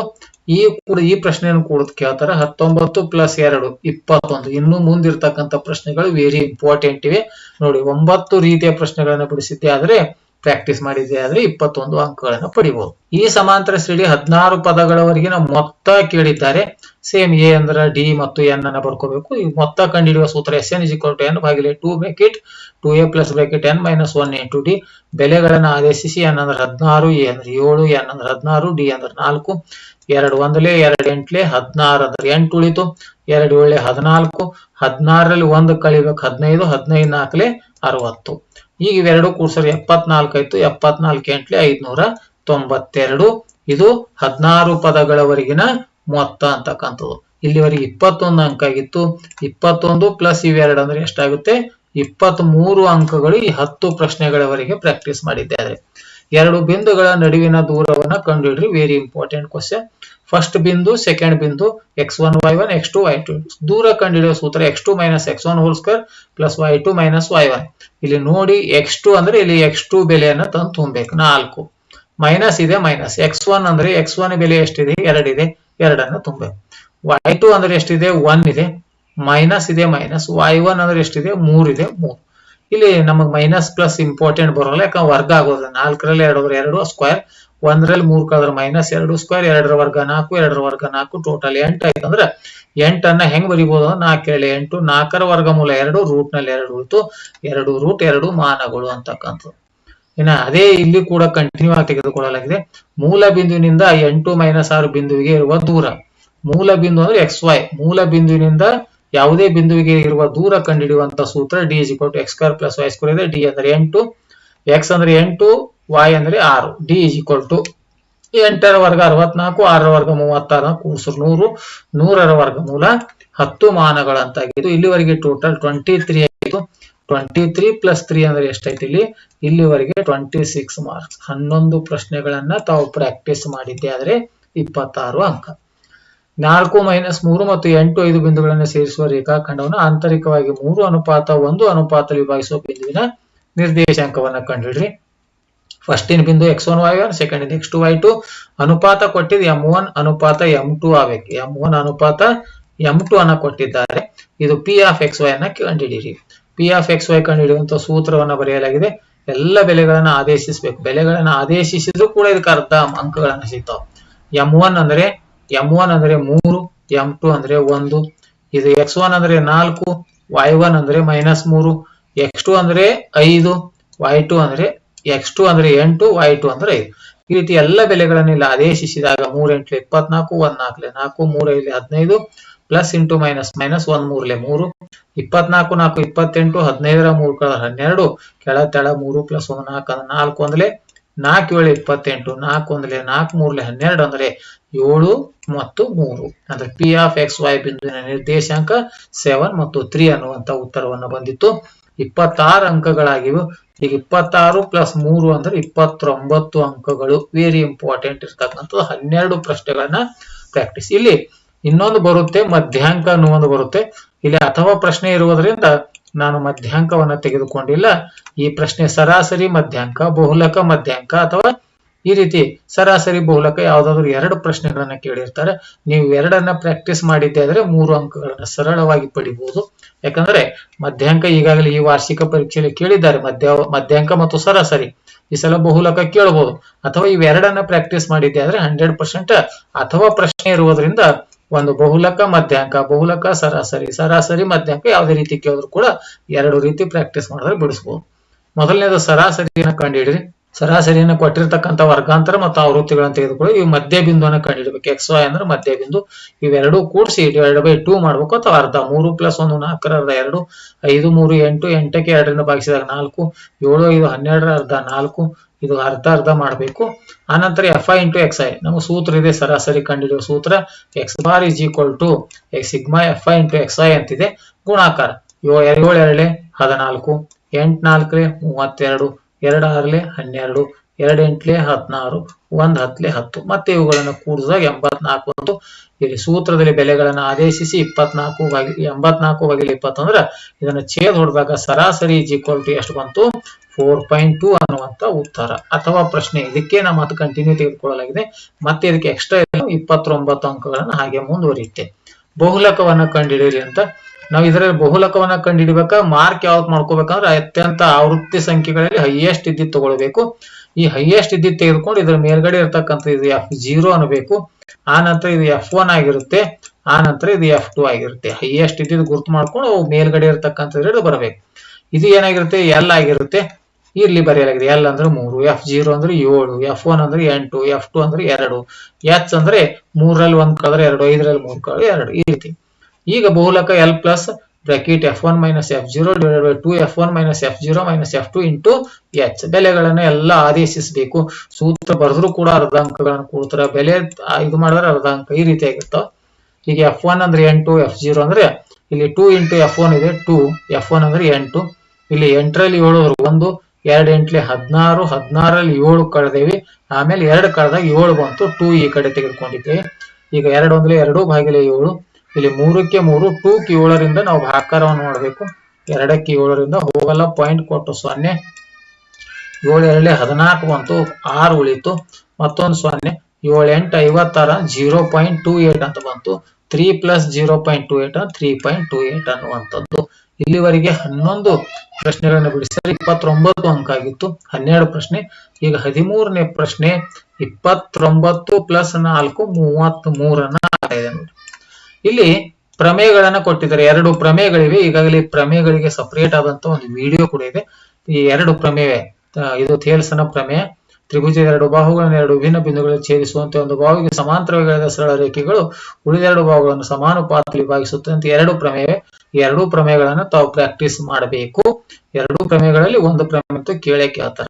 ಈ ಕೂಡ ಈ ಪ್ರಶ್ನೆಯನ್ನು ಕೂಡ ಕೇಳ್ತಾರೆ. ಹತ್ತೊಂಬತ್ತು ಪ್ಲಸ್ ಎರಡು, ಇಪ್ಪತ್ತೊಂದು. ಇನ್ನು ಮುಂದಿರ್ತಕ್ಕಂಥ ಪ್ರಶ್ನೆಗಳು ವೆರಿ ಇಂಪಾರ್ಟೆಂಟ್ ಇವೆ. ನೋಡಿ, ಒಂಬತ್ತು ರೀತಿಯ ಪ್ರಶ್ನೆಗಳನ್ನ ಬಿಡಿಸಿದ್ದೆ. ಆದ್ರೆ ಪ್ರಾಕ್ಟೀಸ್ ಮಾಡಿದೆ ಆದ್ರೆ ಇಪ್ಪತ್ತೊಂದು ಅಂಕಗಳನ್ನು ಪಡಿಬಹುದು ಈ ಸಮಾಂತರ ಶ್ರೇಣಿ ಹದಿನಾರು ಪದಗಳವರೆಗಿನ ಮೊತ್ತ ಕೇಳಿದ್ದಾರೆ. ಸೇಮ್ ಎ ಅಂದ್ರೆ ಡಿ ಮತ್ತು ಎನ್ ಅನ್ನ ಬರ್ಕೋಬೇಕು ಈ ಮೊತ್ತ ಕಂಡುಹಿಡಿಯುವ ಸೂತ್ರ S N equal to N ಬಾಗಿಲೆ two bracket two A plus bracket N minus one into D ಬೆಲೆಗಳನ್ನು ಆದೇಶಿಸಿ ಎನ್ ಅಂದ್ರೆ ಹದಿನಾರು ಎ ಅಂದ್ರೆ ಏಳು ಎನ್ ಅಂದ್ರೆ ಹದಿನಾರು ಡಿ ಅಂದ್ರೆ ನಾಲ್ಕು. ಎರಡು ಒಂದಲೇ, ಎರಡು ಎಂಟ್ಲೆ, ಹದಿನಾರು ಅಂದ್ರೆ ಎಂಟು ಉಳಿತು. ಎರಡು ಏಳೆ ಹದಿನಾಲ್ಕು, ಹದಿನಾರರಲ್ಲಿ ಒಂದು ಕಳಿಬೇಕು ಹದಿನೈದು ಹದಿನೈದು ನಾಲ್ಕಲೆ ಅರವತ್ತು. ಈಗ ಇವೆರಡು ಕೂಡ್ಸರಿ ಎಪ್ಪತ್ನಾಲ್ಕು ಆಯ್ತು. ಎಪ್ಪತ್ನಾಲ್ಕು ಎಂಟ್ಲಿ ಐದ್ನೂರ ತೊಂಬತ್ತೆರಡು. ಇದು ಹದಿನಾರು ಪದಗಳವರೆಗಿನ ಮೊತ್ತ ಅಂತಕ್ಕಂಥದ್ದು. ಇಲ್ಲಿವರೆಗೆ ಇಪ್ಪತ್ತೊಂದು ಅಂಕ ಆಗಿತ್ತು. ಇಪ್ಪತ್ತೊಂದು ಪ್ಲಸ್ ಇವೆರಡು ಅಂದ್ರೆ ಎಷ್ಟಾಗುತ್ತೆ? ಇಪ್ಪತ್ತ್ ಮೂರು ಅಂಕಗಳು ಈ ಹತ್ತು ಪ್ರಶ್ನೆಗಳವರೆಗೆ ಪ್ರಾಕ್ಟೀಸ್ ಮಾಡಿದ್ದಾರೆ ಎರಡು ಬಿಂದುಗಳ ನಡುವಿನ ದೂರವನ್ನ ಕಂಡುಹಿಡ್ರಿ. ವೆರಿ ಇಂಪಾರ್ಟೆಂಟ್ ಕ್ವಶನ್ ಫಸ್ಟ್ ಬಿಂದು ಸೆಕೆಂಡ್ ಬಿಂದು X one Y one X two Y two ದೂರ ಕಂಡುಹಿಡಿಯುವ ಸೂತ್ರ X two minus X one whole square plus Y two minus Y one ಇಲ್ಲಿ ನೋಡಿ ಎಕ್ಸ್ ಟು ಅಂದ್ರೆ ಇಲ್ಲಿ ಎಕ್ಸ್ ಟು ಬೆಲೆಯನ್ನ ತಂದು ತುಂಬಬೇಕು. ನಾಲ್ಕು. ಮೈನಸ್ ಇದೆ ಮೈನಸ್ ಎಕ್ಸ್ ಒನ್ ಅಂದ್ರೆ ಎಕ್ಸ್ ಒನ್ ಬೆಲೆ ಎಷ್ಟಿದೆ? ಎರಡಿದೆ ಎರಡನ್ನು ತುಂಬಬೇಕು. ವೈ ಟು ಅಂದ್ರೆ ಎಷ್ಟಿದೆ? ಒನ್ ಇದೆ. ಮೈನಸ್ ಇದೆ ಮೈನಸ್ ವೈ ಒನ್ ಅಂದ್ರೆ ಎಷ್ಟಿದೆ? ಮೂರ್ ಇದೆ, ಮೂರು. ಇಲ್ಲಿ ನಮಗ್ ಮೈನಸ್ ಪ್ಲಸ್ ಇಂಪಾರ್ಟೆಂಟ್ ಬರೋಲ್ಲ, ಯಾಕಂದ್ರೆ ವರ್ಗ ಆಗೋದ್ರೆ ನಾಲ್ಕರಲ್ಲಿ ಎರಡು ಎರಡು ಸ್ಕ್ವೇರ್ ಒಂದ್ರಲ್ಲಿ ಮೂರ್ ಕಳೆದ್ರೆ ಮೈನಸ್ ಎರಡು ಸ್ಕ್ವೇರ್ ಎರಡರ ವರ್ಗ ನಾಲ್ಕು, ಎರಡರ ವರ್ಗ ನಾಲ್ಕು ಟೋಟಲ್ ಎಂಟು ಆಯ್ತು. ಅಂದ್ರೆ ಎಂಟನ್ನ ಹೆಂಗ್ ಬರಿಬಹುದು ನಾಲ್ಕು ಹೇಳಿ ಎಂಟು, ನಾಲ್ಕರ ವರ್ಗ ಮೂಲ ಎರಡು ರೂಟ್ನಲ್ಲಿ ಎರಡು ಉಳಿತು. ಎರಡು ರೂಟ್, ಎರಡು ಮಾನಗಳು ಅಂತಕ್ಕಂಥದ್ದು. ಇನ್ನ ಅದೇ ಇಲ್ಲಿ ಕೂಡ ಕಂಟಿನ್ಯೂ ಆಗಿ ತೆಗೆದುಕೊಳ್ಳಲಾಗಿದೆ. ಮೂಲ ಬಿಂದುವಿನಿಂದ ಎಂಟು ಮೈನಸ್ ಆರು ಬಿಂದುವಿಗೆ ಇರುವ ದೂರ. ಮೂಲ ಬಿಂದು ಅಂದ್ರೆ ಎಕ್ಸ್ ವೈ ಮೂಲ ಬಿಂದುವಿನಿಂದ ಯಾವುದೇ ಬಿಂದುವಿಗೆ ಇರುವ ದೂರ ಕಂಡುಹಿಡಿಯುವಂತ ಸೂತ್ರ D is to X square plus Y square ಇದೆ. ಡಿ ಅಂದ್ರೆ ಎಂಟು ಎಕ್ಸ್ ಅಂದ್ರೆ ಎಂಟು ವೈ ಅಂದ್ರೆ ಆರು. ಡಿ ಇಸ್ ಈಕ್ವಲ್ ಟು ಎಂಟರ ವರ್ಗ ಅರವತ್ನಾಲ್ಕು, ಆರರ ವರ್ಗ ಮೂವತ್ತಾರ ಕೂಸರು ನೂರು, ನೂರರ ವರ್ಗ ಮೂಲ ಹತ್ತು ಮಾನಗಳಂತಾಗಿದ್ದು ಇಲ್ಲಿವರೆಗೆ ಟೋಟಲ್ ಟ್ವೆಂಟಿ ತ್ರೀ ಆಯಿತು. ಟ್ವೆಂಟಿ ತ್ರೀ ಪ್ಲಸ್ ತ್ರೀ ಅಂದ್ರೆ ಎಷ್ಟೈತಿ ಇಲ್ಲಿ? ಇಲ್ಲಿವರೆಗೆ ಟ್ವೆಂಟಿ ಸಿಕ್ಸ್ ಮಾರ್ಕ್ಸ್ ಹನ್ನೊಂದು ಪ್ರಶ್ನೆಗಳನ್ನ ತಾವು ಪ್ರಾಕ್ಟೀಸ್ ಮಾಡಿದ್ದೆ ಆದ್ರೆ ಇಪ್ಪತ್ತಾರು ಅಂಕ. ನಾಲ್ಕು ಮೈನಸ್ ಮೂರು ಮತ್ತು ಎಂಟು ಐದು ಬಿಂದುಗಳನ್ನು ಸೇರಿಸುವ ರೇಖಾಖಂಡವನ್ನು ಆಂತರಿಕವಾಗಿ ಮೂರು ಅನುಪಾತ ಒಂದು ಅನುಪಾತ ವಿಭಾಗಿಸುವ ಬಿಂದುವಿನ ನಿರ್ದೇಶಾಂಕವನ್ನು ಕಂಡುಹಿಡ್ರಿ. ಇನ್ ಬಿಂದು X one Y one second ಇನ್ ಎಕ್ಸ್ ಟು ವೈ ಟು ಅನುಪಾತ ಕೊಟ್ಟಿದ್ದು ಎಂ ಒನ್ ಅನುಪಾತ ಎಂ ಟು ಆಗಬೇಕು. ಎಂ ಒನ್ ಅನುಪಾತ ಎಂ ಟು ಅನ್ನ ಕೊಟ್ಟಿದ್ದಾರೆ. ಇದು ಪಿ ಆಫ್ ಎಕ್ಸ್ ವೈ ಅನ್ನ ಕಂಡುಹಿಡಿಯಿರಿ. ಪಿ ಆಫ್ ಎಕ್ಸ್ ವೈ ಕಂಡುಹಿಡಿಯುವಂತಹ ಸೂತ್ರವನ್ನು ಬರೆಯಲಾಗಿದೆ. ಎಲ್ಲ ಬೆಲೆಗಳನ್ನು ಆದೇಶಿಸಬೇಕು. ಬೆಲೆಗಳನ್ನು ಆದೇಶಿಸಿದ್ರು ಕೂಡ ಇದಕ್ಕೆ ಅರ್ಧ ಅಂಕಗಳನ್ನು ಸಿಗ್ತಾವ. ಎಂ ಒನ್ ಅಂದ್ರೆ ಎಂ ಒನ್ ಅಂದ್ರೆ ಮೂರು ಎಂ ಟು ಅಂದ್ರೆ ಒಂದು, ಇದು ಎಕ್ಸ್ ಒನ್ ಅಂದ್ರೆ ನಾಲ್ಕು ವೈ ಒನ್ ಅಂದ್ರೆ ಮೈನಸ್ ಮೂರು ಎಕ್ಸ್ ಟು ಅಂದ್ರೆ ಐದು ವೈ ಟು ಅಂದ್ರೆ ಎಕ್ಸ್ ಟು ಅಂದ್ರೆ ಎಂಟು ವೈ ಟು ಅಂದ್ರೆ ಐದು. ಈ ರೀತಿ ಎಲ್ಲ ಬೆಲೆಗಳನ್ನು ಇಲ್ಲಿ ಆದೇಶಿಸಿದಾಗ ಮೂರ್ ಎಂಟ್ಲೆ ಇಪ್ಪತ್ನಾಲ್ಕು ಒಂದ್ ನಾಲ್ಕಲೆ ನಾಲ್ಕು, ಮೂರ ಐದ್ಲೆ ಹದಿನೈದು ಪ್ಲಸ್ ಇಂಟು ಮೈನಸ್ ಮೈನಸ್ ಒಂದ್ ಮೂರ್ಲೆ ಮೂರು, ಇಪ್ಪತ್ನಾಲ್ಕು, ನಾಲ್ಕು, ಇಪ್ಪತ್ತೆಂಟು, ಹದಿನೈದರ ಮೂರು ಹನ್ನೆರಡು ಕೆಳ ತೆಳ ಮೂರು ಪ್ಲಸ್ ನಾಲ್ಕು ಅಂದ್ರೆ ನಾಲ್ಕು ಒಂದ್ಲೆ ನಾಲ್ಕು ಏಳು ಇಪ್ಪತ್ತೆಂಟು, ನಾಲ್ಕು ಒಂದ್ಲೆ ನಾಲ್ಕು ಮೂರ್ಲೆ ಹನ್ನೆರಡು ಅಂದ್ರೆ ಏಳು ಮತ್ತು ಮೂರು. ಅಂದ್ರೆ ಪಿ ಆಫ್ ಎಕ್ಸ್ ವೈ ಬಿಂದುವಿನ ನಿರ್ದೇಶಾಂಕ ಸೆವೆನ್ ಮತ್ತು ತ್ರೀ ಅನ್ನುವಂತ ಉತ್ತರವನ್ನು ಬಂದಿತ್ತು. ಇಪ್ಪತ್ತಾರು ಅಂಕಗಳಾಗಿವೆ. ಈಗ ಇಪ್ಪತ್ತಾರು ಪ್ಲಸ್ ಮೂರು ಅಂದ್ರೆ ಇಪ್ಪತ್ತೊಂಬತ್ತು ಅಂಕಗಳು. ವೆರಿ ಇಂಪಾರ್ಟೆಂಟ್ ಇರ್ತಕ್ಕಂಥದ್ದು ಹನ್ನೆರಡು ಪ್ರಶ್ನೆಗಳನ್ನ ಪ್ರಾಕ್ಟೀಸ್ ಇಲ್ಲಿ ಇನ್ನೊಂದು ಬರುತ್ತೆ, ಮಧ್ಯಾಂಕ ಅನ್ನುವೊಂದು ಬರುತ್ತೆ. ಇಲ್ಲಿ ಅಥವಾ ಪ್ರಶ್ನೆ ಇರುವುದರಿಂದ ನಾನು ಮಧ್ಯಾಂಕವನ್ನ ತೆಗೆದುಕೊಂಡಿಲ್ಲ. ಈ ಪ್ರಶ್ನೆ ಸರಾಸರಿ ಮಧ್ಯಾಂಕ, ಬಹುಲಕ ಮಧ್ಯಾಂಕ ಅಥವಾ ಈ ರೀತಿ ಸರಾಸರಿ ಬಹುಲಕ ಯಾವ್ದಾದ್ರು ಎರಡು ಪ್ರಶ್ನೆಗಳನ್ನ ಕೇಳಿರ್ತಾರೆ. ನೀವು ಎರಡನ್ನ ಪ್ರಾಕ್ಟೀಸ್ ಮಾಡಿದ್ದೆ ಆದ್ರೆ ಮೂರು ಅಂಕಗಳನ್ನ ಸರಳವಾಗಿ ಪಡಿಬಹುದು ಯಾಕಂದ್ರೆ ಮಧ್ಯಾಂಕ ಈಗಾಗಲೇ ಈ ವಾರ್ಷಿಕ ಪರೀಕ್ಷೆಯಲ್ಲಿ ಕೇಳಿದ್ದಾರೆ. ಮಧ್ಯ ಮಧ್ಯಾಂಕ ಮತ್ತು ಸರಾಸರಿ. ಈ ಸಲ ಬಹುಲಕ ಕೇಳಬಹುದು ಅಥವಾ ಇವೆರಡನ್ನ ಪ್ರಾಕ್ಟೀಸ್ ಮಾಡಿದ್ದೆ ಆದ್ರೆ ಹಂಡ್ರೆಡ್ ಪರ್ಸೆಂಟ್ ಅಥವಾ ಪ್ರಶ್ನೆ ಇರುವುದರಿಂದ ಒಂದು ಬಹುಲಕ, ಮಧ್ಯಾಂಕ, ಬಹುಲಕ, ಸರಾಸರಿ ಸರಾಸರಿ, ಮಧ್ಯಾಂಕ ಯಾವುದೇ ರೀತಿ ಕೇಳಿದ್ರು ಕೂಡ ಎರಡು ರೀತಿ ಪ್ರಾಕ್ಟೀಸ್ ಮಾಡಿದ್ರೆ ಬಿಡಿಸಬಹುದು ಮೊದಲನೇದು ಸರಾಸರಿಯನ್ನು ಕಂಡುಹಿಡಿರಿ ಸರಾಸರಿಯನ್ನು ಕೊಟ್ಟಿರ್ತಕ್ಕಂಥ ವರ್ಗಾಂತರ ಮತ್ತು ಆವೃತ್ತಿಗಳನ್ನು ತೆಗೆದುಕೊಳ್ಳಿ. ಈ ಮಧ್ಯ ಬಿಂದುವನ್ನು ಕಂಡುಹಿಡಬೇಕು. ಎಕ್ಸ್ ವೈ ಅಂದ್ರೆ ಮಧ್ಯ ಬಿಂದು. ಇವೆರಡೂ ಕೂಡಿಸಿ ಡಿವೈಡ್ ಬೈ ಟೂ ಮಾಡ್ಬೇಕು ಅಥವಾ ಅರ್ಧ ಮೂರು ಪ್ಲಸ್ ಒಂದು ನಾಲ್ಕರ ಅರ್ಧ ಎರಡು, ಐದು ಮೂರು ಎಂಟು, ಎಂಟಕ್ಕೆ ಎರಡರಿಂದ ಭಾಗಿಸಿದಾಗ ನಾಲ್ಕು, ಏಳು, ಐದು, ಹನ್ನೆರಡರ ಅರ್ಧ ನಾಲ್ಕು, ಇದು ಅರ್ಧ ಅರ್ಧ ಮಾಡಬೇಕು. ಆನಂತರ F I into X I ನಮ್ಮ ಸೂತ್ರ ಇದೆ, ಸರಾಸರಿ ಕಂಡುಹಿಡಿಯುವ ಸೂತ್ರ. X bar is equal to sigma F I into X I ಅಂತಿದೆ. ಗುಣಾಕಾರ. ಏಳು ಎರಡಲೆ ಹದಿನಾಲ್ಕು, ಎಂಟ್ ನಾಲ್ಕಲೆ ಮೂವತ್ತೆರಡು ಎರಡು ಆರ್ಲೆ ಹನ್ನೆರಡು, ಎರಡು ಎಂಟ್ಲೆ ಹದಿನಾರು, ಒಂದು ಹತ್ಲೆ ಹತ್ತು. ಮತ್ತೆ ಇವುಗಳನ್ನು ಕೂಡಿಸಿದಾಗ ಎಂಬತ್ನಾಲ್ಕು ಅಂತ ಇಲ್ಲಿ ಸೂತ್ರದಲ್ಲಿ ಬೆಲೆಗಳನ್ನು ಆದೇಶಿಸಿ ಇಪ್ಪತ್ನಾಲ್ಕು ಬಗೆ ಎಂಬತ್ನಾಲ್ಕು ಬಗೆಲಿ ಇಪ್ಪತ್ತಂದ್ರ ಇದನ್ನ ಛೇದ್ ಹೊಡೆದಾಗ ಸರಾಸರಿ ಇಸ್ ಈಕ್ವಲ್ ಎಷ್ಟು ಬಂತು? ಫೋರ್ ಪಾಯಿಂಟ್ ಟೂ ಅನ್ನುವಂತ ಉತ್ತರ. ಅಥವಾ ಪ್ರಶ್ನೆ, ಇದಕ್ಕೆ ನಮ್ಮ ಅದು ಕಂಟಿನ್ಯೂ ತೆಗೆದುಕೊಳ್ಳಲಾಗಿದೆ. ಮತ್ತೆ ಇದಕ್ಕೆ ಎಕ್ಸ್ಟ್ರಾ ಇಪ್ಪತ್ತೊಂಬತ್ತು ಅಂಕಗಳನ್ನು ಹಾಗೆ ಮುಂದುವರಿಯುತ್ತೆ. ಬಹುಲಕವನ್ನು ಕಂಡುಹಿಡಿಯಿರಿ ಅಂತ ನಾವು ಇದರಲ್ಲಿ ಬಹುಲಕವನ್ನ ಕಂಡುಹಿಡಿಬೇಕ ಮಾರ್ಕ್ ಯಾವ್ದು ಮಾಡ್ಕೋಬೇಕಂದ್ರೆ ಅತ್ಯಂತ ಆವೃತ್ತಿ ಸಂಖ್ಯೆಗಳಲ್ಲಿ ಹೈಯೆಸ್ಟ್ ಇದ್ದಿದ್ದು ತಗೊಳ್ಬೇಕು. ಈ ಹೈಯೆಸ್ಟ್ ಇದ್ದಿದ್ದು ತೆಗೆದುಕೊಂಡು ಇದರ ಮೇಲ್ಗಡೆ ಇರ್ತಕ್ಕಂಥ ಇದು ಎಫ್ ಜೀರೋ ಅನ್ಬೇಕು ಆ ನಂತರ ಇದು ಎಫ್ ಒನ್ ಆಗಿರುತ್ತೆ. ಆ ನಂತರ ಇದು ಎಫ್ ಟು ಆಗಿರುತ್ತೆ. ಹೈಯೆಸ್ಟ್ ಇದ್ದಿದ್ದು ಗುರುತು ಮಾಡ್ಕೊಂಡು ಅವು ಮೇಲ್ಗಡೆ ಇರ್ತಕ್ಕಂಥ ಬರಬೇಕು. ಇದು ಏನಾಗಿರುತ್ತೆ? ಎಲ್ ಆಗಿರುತ್ತೆ. ಇಲ್ಲಿ ಬರೆಯಲಾಗಿದೆ ಎಲ್ ಅಂದ್ರೆ ಮೂರು ಎಫ್ ಜೀರೋ ಅಂದ್ರೆ ಏಳು ಎಫ್ ಒನ್ ಅಂದ್ರೆ ಎಂಟು ಎಫ್ ಟು ಅಂದ್ರೆ ಎರಡು ಎಚ್ ಅಂದ್ರೆ ಮೂರಲ್ಲಿ ಒಂದ್ ಕಳೆದ್ರೆ ಎರಡು, ಐದರಲ್ಲಿ ಮೂರು ಕಳೆದ್ರೆ ಎರಡು. ಈ ರೀತಿ. ಈಗ ಬಹುಲಕ L plus bracket F one minus F zero divide by two F one minus F zero minus F two into H ಬೆಲೆಗಳನ್ನು ಎಲ್ಲ ಆದೇಶಿಸಬೇಕು. ಸೂತ್ರ ಬರೆದ್ರು ಕೂಡ ಅರ್ಧ ಅಂಕಗಳನ್ನು ಕೊಡ್ತಾರೆ. ಬೆಲೆ ಇದು ಮಾಡಿದ್ರೆ ಅರ್ಧ ಅಂಕ ಈ ರೀತಿ ಆಗಿರ್ತಾವ. ಈಗ ಎಫ್ ಒನ್ ಅಂದ್ರೆ ಎಂಟು ಎಫ್ ಜೀರೋ ಅಂದ್ರೆ ಇಲ್ಲಿ ಟೂ ಇಂಟು ಎಫ್ ಒನ್ ಇದೆ ಟೂ ಎಫ್ ಒನ್ ಅಂದ್ರೆ ಎಂಟು. ಇಲ್ಲಿ ಎಂಟರಲ್ಲಿ ಏಳು ಒಂದು, ಎರಡು ಎಂಟ್ಲಿ ಹದಿನಾರು, ಹದಿನಾರಲ್ಲಿ ಏಳು ಕಳೆದೇವಿ ಆಮೇಲೆ ಎರಡು ಕಳೆದಾಗ ಏಳು ಬಂತು. ಟೂ ಈ ಕಡೆ ತೆಗೆದುಕೊಂಡಿದ್ದೇವೆ ಈಗ ಎರಡು ಅಂದ್ರೆ ಎರಡು, ಭಾಗಿಲೆ ಏಳು. ಇಲ್ಲಿ ಮೂರಕ್ಕೆ ಮೂರು ಟೂ ಕ್ಕೆ ಏಳರಿಂದ ನಾವು ಭಾಕಾರವನ್ನು ಮಾಡಬೇಕು. ಎರಡಕ್ಕೆ ಏಳರಿಂದ ಹೋಗಲ್ಲ ಪಾಯಿಂಟ್ ಕೊಟ್ಟು ಸೊನ್ನೆ. ಏಳು, ಎರಡೇ ಹದಿನಾಲ್ಕು ಬಂತು, ಆರು ಉಳಿತು. ಮತ್ತೊಂದು ಸೊನ್ನೆ, ಏಳು, ಎಂಟು, ಐವತ್ತಾರ ಜೀರೋ ಪಾಯಿಂಟ್ ಟೂ ಏಟ್ ಅಂತ ಬಂತು. Three plus zero point two eight three point two eight ಅನ್ನುವಂಥದ್ದು. ಇಲ್ಲಿವರೆಗೆ ಹನ್ನೊಂದು ಪ್ರಶ್ನೆಗಳನ್ನು ಬಿಡಿಸಿದ್ರೆ ಇಪ್ಪತ್ತೊಂಬತ್ತು ಅಂಕ ಆಗಿತ್ತು. ಹನ್ನೆರಡು ಪ್ರಶ್ನೆ. ಈಗ ಹದಿಮೂರನೇ ಪ್ರಶ್ನೆ, ಇಪ್ಪತ್ತೊಂಬತ್ತು ಪ್ಲಸ್ ನಾಲ್ಕು ಮೂವತ್ತ್ ಮೂರನ್ನ ಆಗ್ತಾ ಇದೆ ನೋಡಿ. ಇಲ್ಲಿ ಪ್ರಮೇಯಗಳನ್ನ ಕೊಟ್ಟಿದ್ದಾರೆ. ಎರಡು ಪ್ರಮೇಯಗಳಿವೆ. ಈಗಾಗಲೇ ಪ್ರಮೇಯಗಳಿಗೆ ಸಪರೇಟ್ ಆದಂತ ಒಂದು ವಿಡಿಯೋ ಕೂಡ ಇದೆ. ಈ ಎರಡು ಪ್ರಮೇಯ ಇದು ಥೇಲ್ಸನ ಪ್ರಮೇಯ ತ್ರಿಭುಜ ಎರಡು ಬಾಹುಗಳನ್ನು ಎರಡು ವಿಭಿನ್ನ ಬಿಂದುಗಳಲ್ಲಿ ಛೇದಿಸುವಂತೆ ಒಂದು ಬಾಹುವಿಗೆ ಸಮಾಂತರವಾಗಿ ಎಳೆದ ಸರಳ ರೇಖೆಗಳು ಉಳಿದೆರಡು ಬಾಹುಗಳನ್ನು ಸಮಾನುಪಾತದಲ್ಲಿ ಭಾಗಿಸುತ್ತವೆ ಅಂತ ಎರಡು ಪ್ರಮೇಯ. ಎರಡೂ ಪ್ರಮೇಯಗಳನ್ನು ತಾವು ಪ್ರಾಕ್ಟೀಸ್ ಮಾಡಬೇಕು. ಎರಡೂ ಪ್ರಮೇಯಗಳಲ್ಲಿ ಒಂದು ಪ್ರಮೇಯ ಕೇಳಕ್ಕೆ ಆತರ.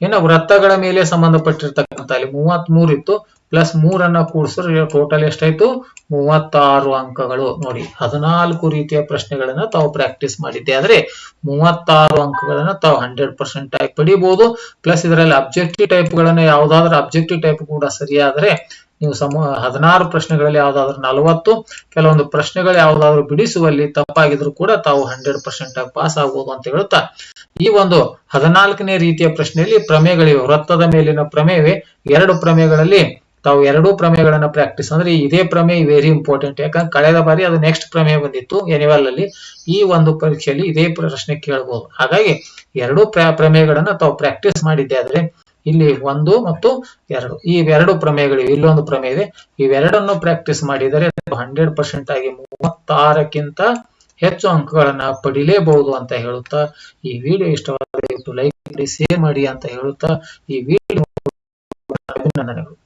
ಇನ್ನು ವೃತ್ತಗಳ ಮೇಲೆ ಸಂಬಂಧಪಟ್ಟಿರ್ತಕ್ಕಂಥ ಅಲ್ಲಿ ಮೂವತ್ತ್ ಮೂರು ಇತ್ತು. ಪ್ಲಸ್ ಮೂರನ್ನ ಕೂಡಿಸಿದ್ರೆ ಟೋಟಲ್ ಎಷ್ಟಾಯ್ತು? ಮೂವತ್ತಾರು ಅಂಕಗಳು. ನೋಡಿ, ಹದಿನಾಲ್ಕು ರೀತಿಯ ಪ್ರಶ್ನೆಗಳನ್ನ ತಾವು ಪ್ರಾಕ್ಟೀಸ್ ಮಾಡಿದ್ದೆ. ಆದ್ರೆ ಮೂವತ್ತಾರು ಅಂಕಗಳನ್ನ ತಾವು ಹಂಡ್ರೆಡ್ ಪರ್ಸೆಂಟ್ ಆಗಿ ಪಡಿಬಹುದು ಪ್ಲಸ್ ಇದರಲ್ಲಿ ಅಬ್ಜೆಕ್ಟಿವ್ ಟೈಪ್ ಗಳನ್ನ ಯಾವ್ದಾದ್ರು ಅಬ್ಜೆಕ್ಟಿವ್ ಟೈಪ್ ಕೂಡ ಸರಿಯಾದ್ರೆ ನೀವು ಸಮ, ಹದಿನಾರು ಪ್ರಶ್ನೆಗಳಲ್ಲಿ ಯಾವ್ದಾದ್ರು ನಲವತ್ತು, ಕೆಲವೊಂದು ಪ್ರಶ್ನೆಗಳು ಯಾವ್ದಾದ್ರು ಬಿಡಿಸುವಲ್ಲಿ ತಪ್ಪಾಗಿದ್ರು ಕೂಡ ತಾವು ಹಂಡ್ರೆಡ್ ಪರ್ಸೆಂಟ್ ಆಗಿ ಪಾಸ್ ಆಗ್ಬೋದು ಅಂತ ಹೇಳುತ್ತಾ. ಈ ಒಂದು ಹದಿನಾಲ್ಕನೇ ರೀತಿಯ ಪ್ರಶ್ನೆಯಲ್ಲಿ ಪ್ರಮೇಗಳಿವೆ ವೃತ್ತದ ಮೇಲಿನ ಪ್ರಮೇಯವೇ ಎರಡು ಪ್ರಮೇಯಗಳಲ್ಲಿ ತಾವು ಎರಡೂ ಪ್ರಮೇಯಗಳನ್ನ ಪ್ರಾಕ್ಟೀಸ್ ಅಂದ್ರೆ ಇದೇ ಪ್ರಮೇಯ ವೆರಿ ಇಂಪಾರ್ಟೆಂಟ್ ಯಾಕಂದ್ರೆ ಕಳೆದ ಬಾರಿ ಅದು ನೆಕ್ಸ್ಟ್ ಪ್ರಮೇಯ ಬಂದಿತ್ತು ಎನಿವಲ್ ಅಲ್ಲಿ. ಈ ಒಂದು ಪರೀಕ್ಷೆಯಲ್ಲಿ ಇದೇ ಪ್ರಶ್ನೆ ಕೇಳಬಹುದು ಹಾಗಾಗಿ ಎರಡೂ ಪ್ರ- ಪ್ರಮೇಯಗಳನ್ನ ತಾವು ಪ್ರಾಕ್ಟೀಸ್ ಮಾಡಿದ್ದೆ ಆದ್ರೆ ಇಲ್ಲಿ ಒಂದು ಮತ್ತು ಎರಡು. ಈ ಎರಡು ಪ್ರಮೇಯಗಳಿವೆ, ಇಲ್ಲೊಂದು ಪ್ರಮೇಯ ಇದೆ. ಇವೆರಡನ್ನು ಪ್ರಾಕ್ಟೀಸ್ ಮಾಡಿದರೆ ಹಂಡ್ರೆಡ್ ಪರ್ಸೆಂಟ್ ಆಗಿ ಮೂವತ್ತಾರಕ್ಕಿಂತ ಹೆಚ್ಚು ಅಂಕಗಳನ್ನ ಪಡಿಲೇಬಹುದು ಅಂತ ಹೇಳುತ್ತಾ ಈ ವಿಡಿಯೋ ಇಷ್ಟವಾದ ಲೈಕ್ ಮಾಡಿ ಶೇರ್ ಮಾಡಿ ಅಂತ ಹೇಳುತ್ತಾ ಈ ವಿಡಿಯೋ ಅಭಿನಂದನೆಗಳು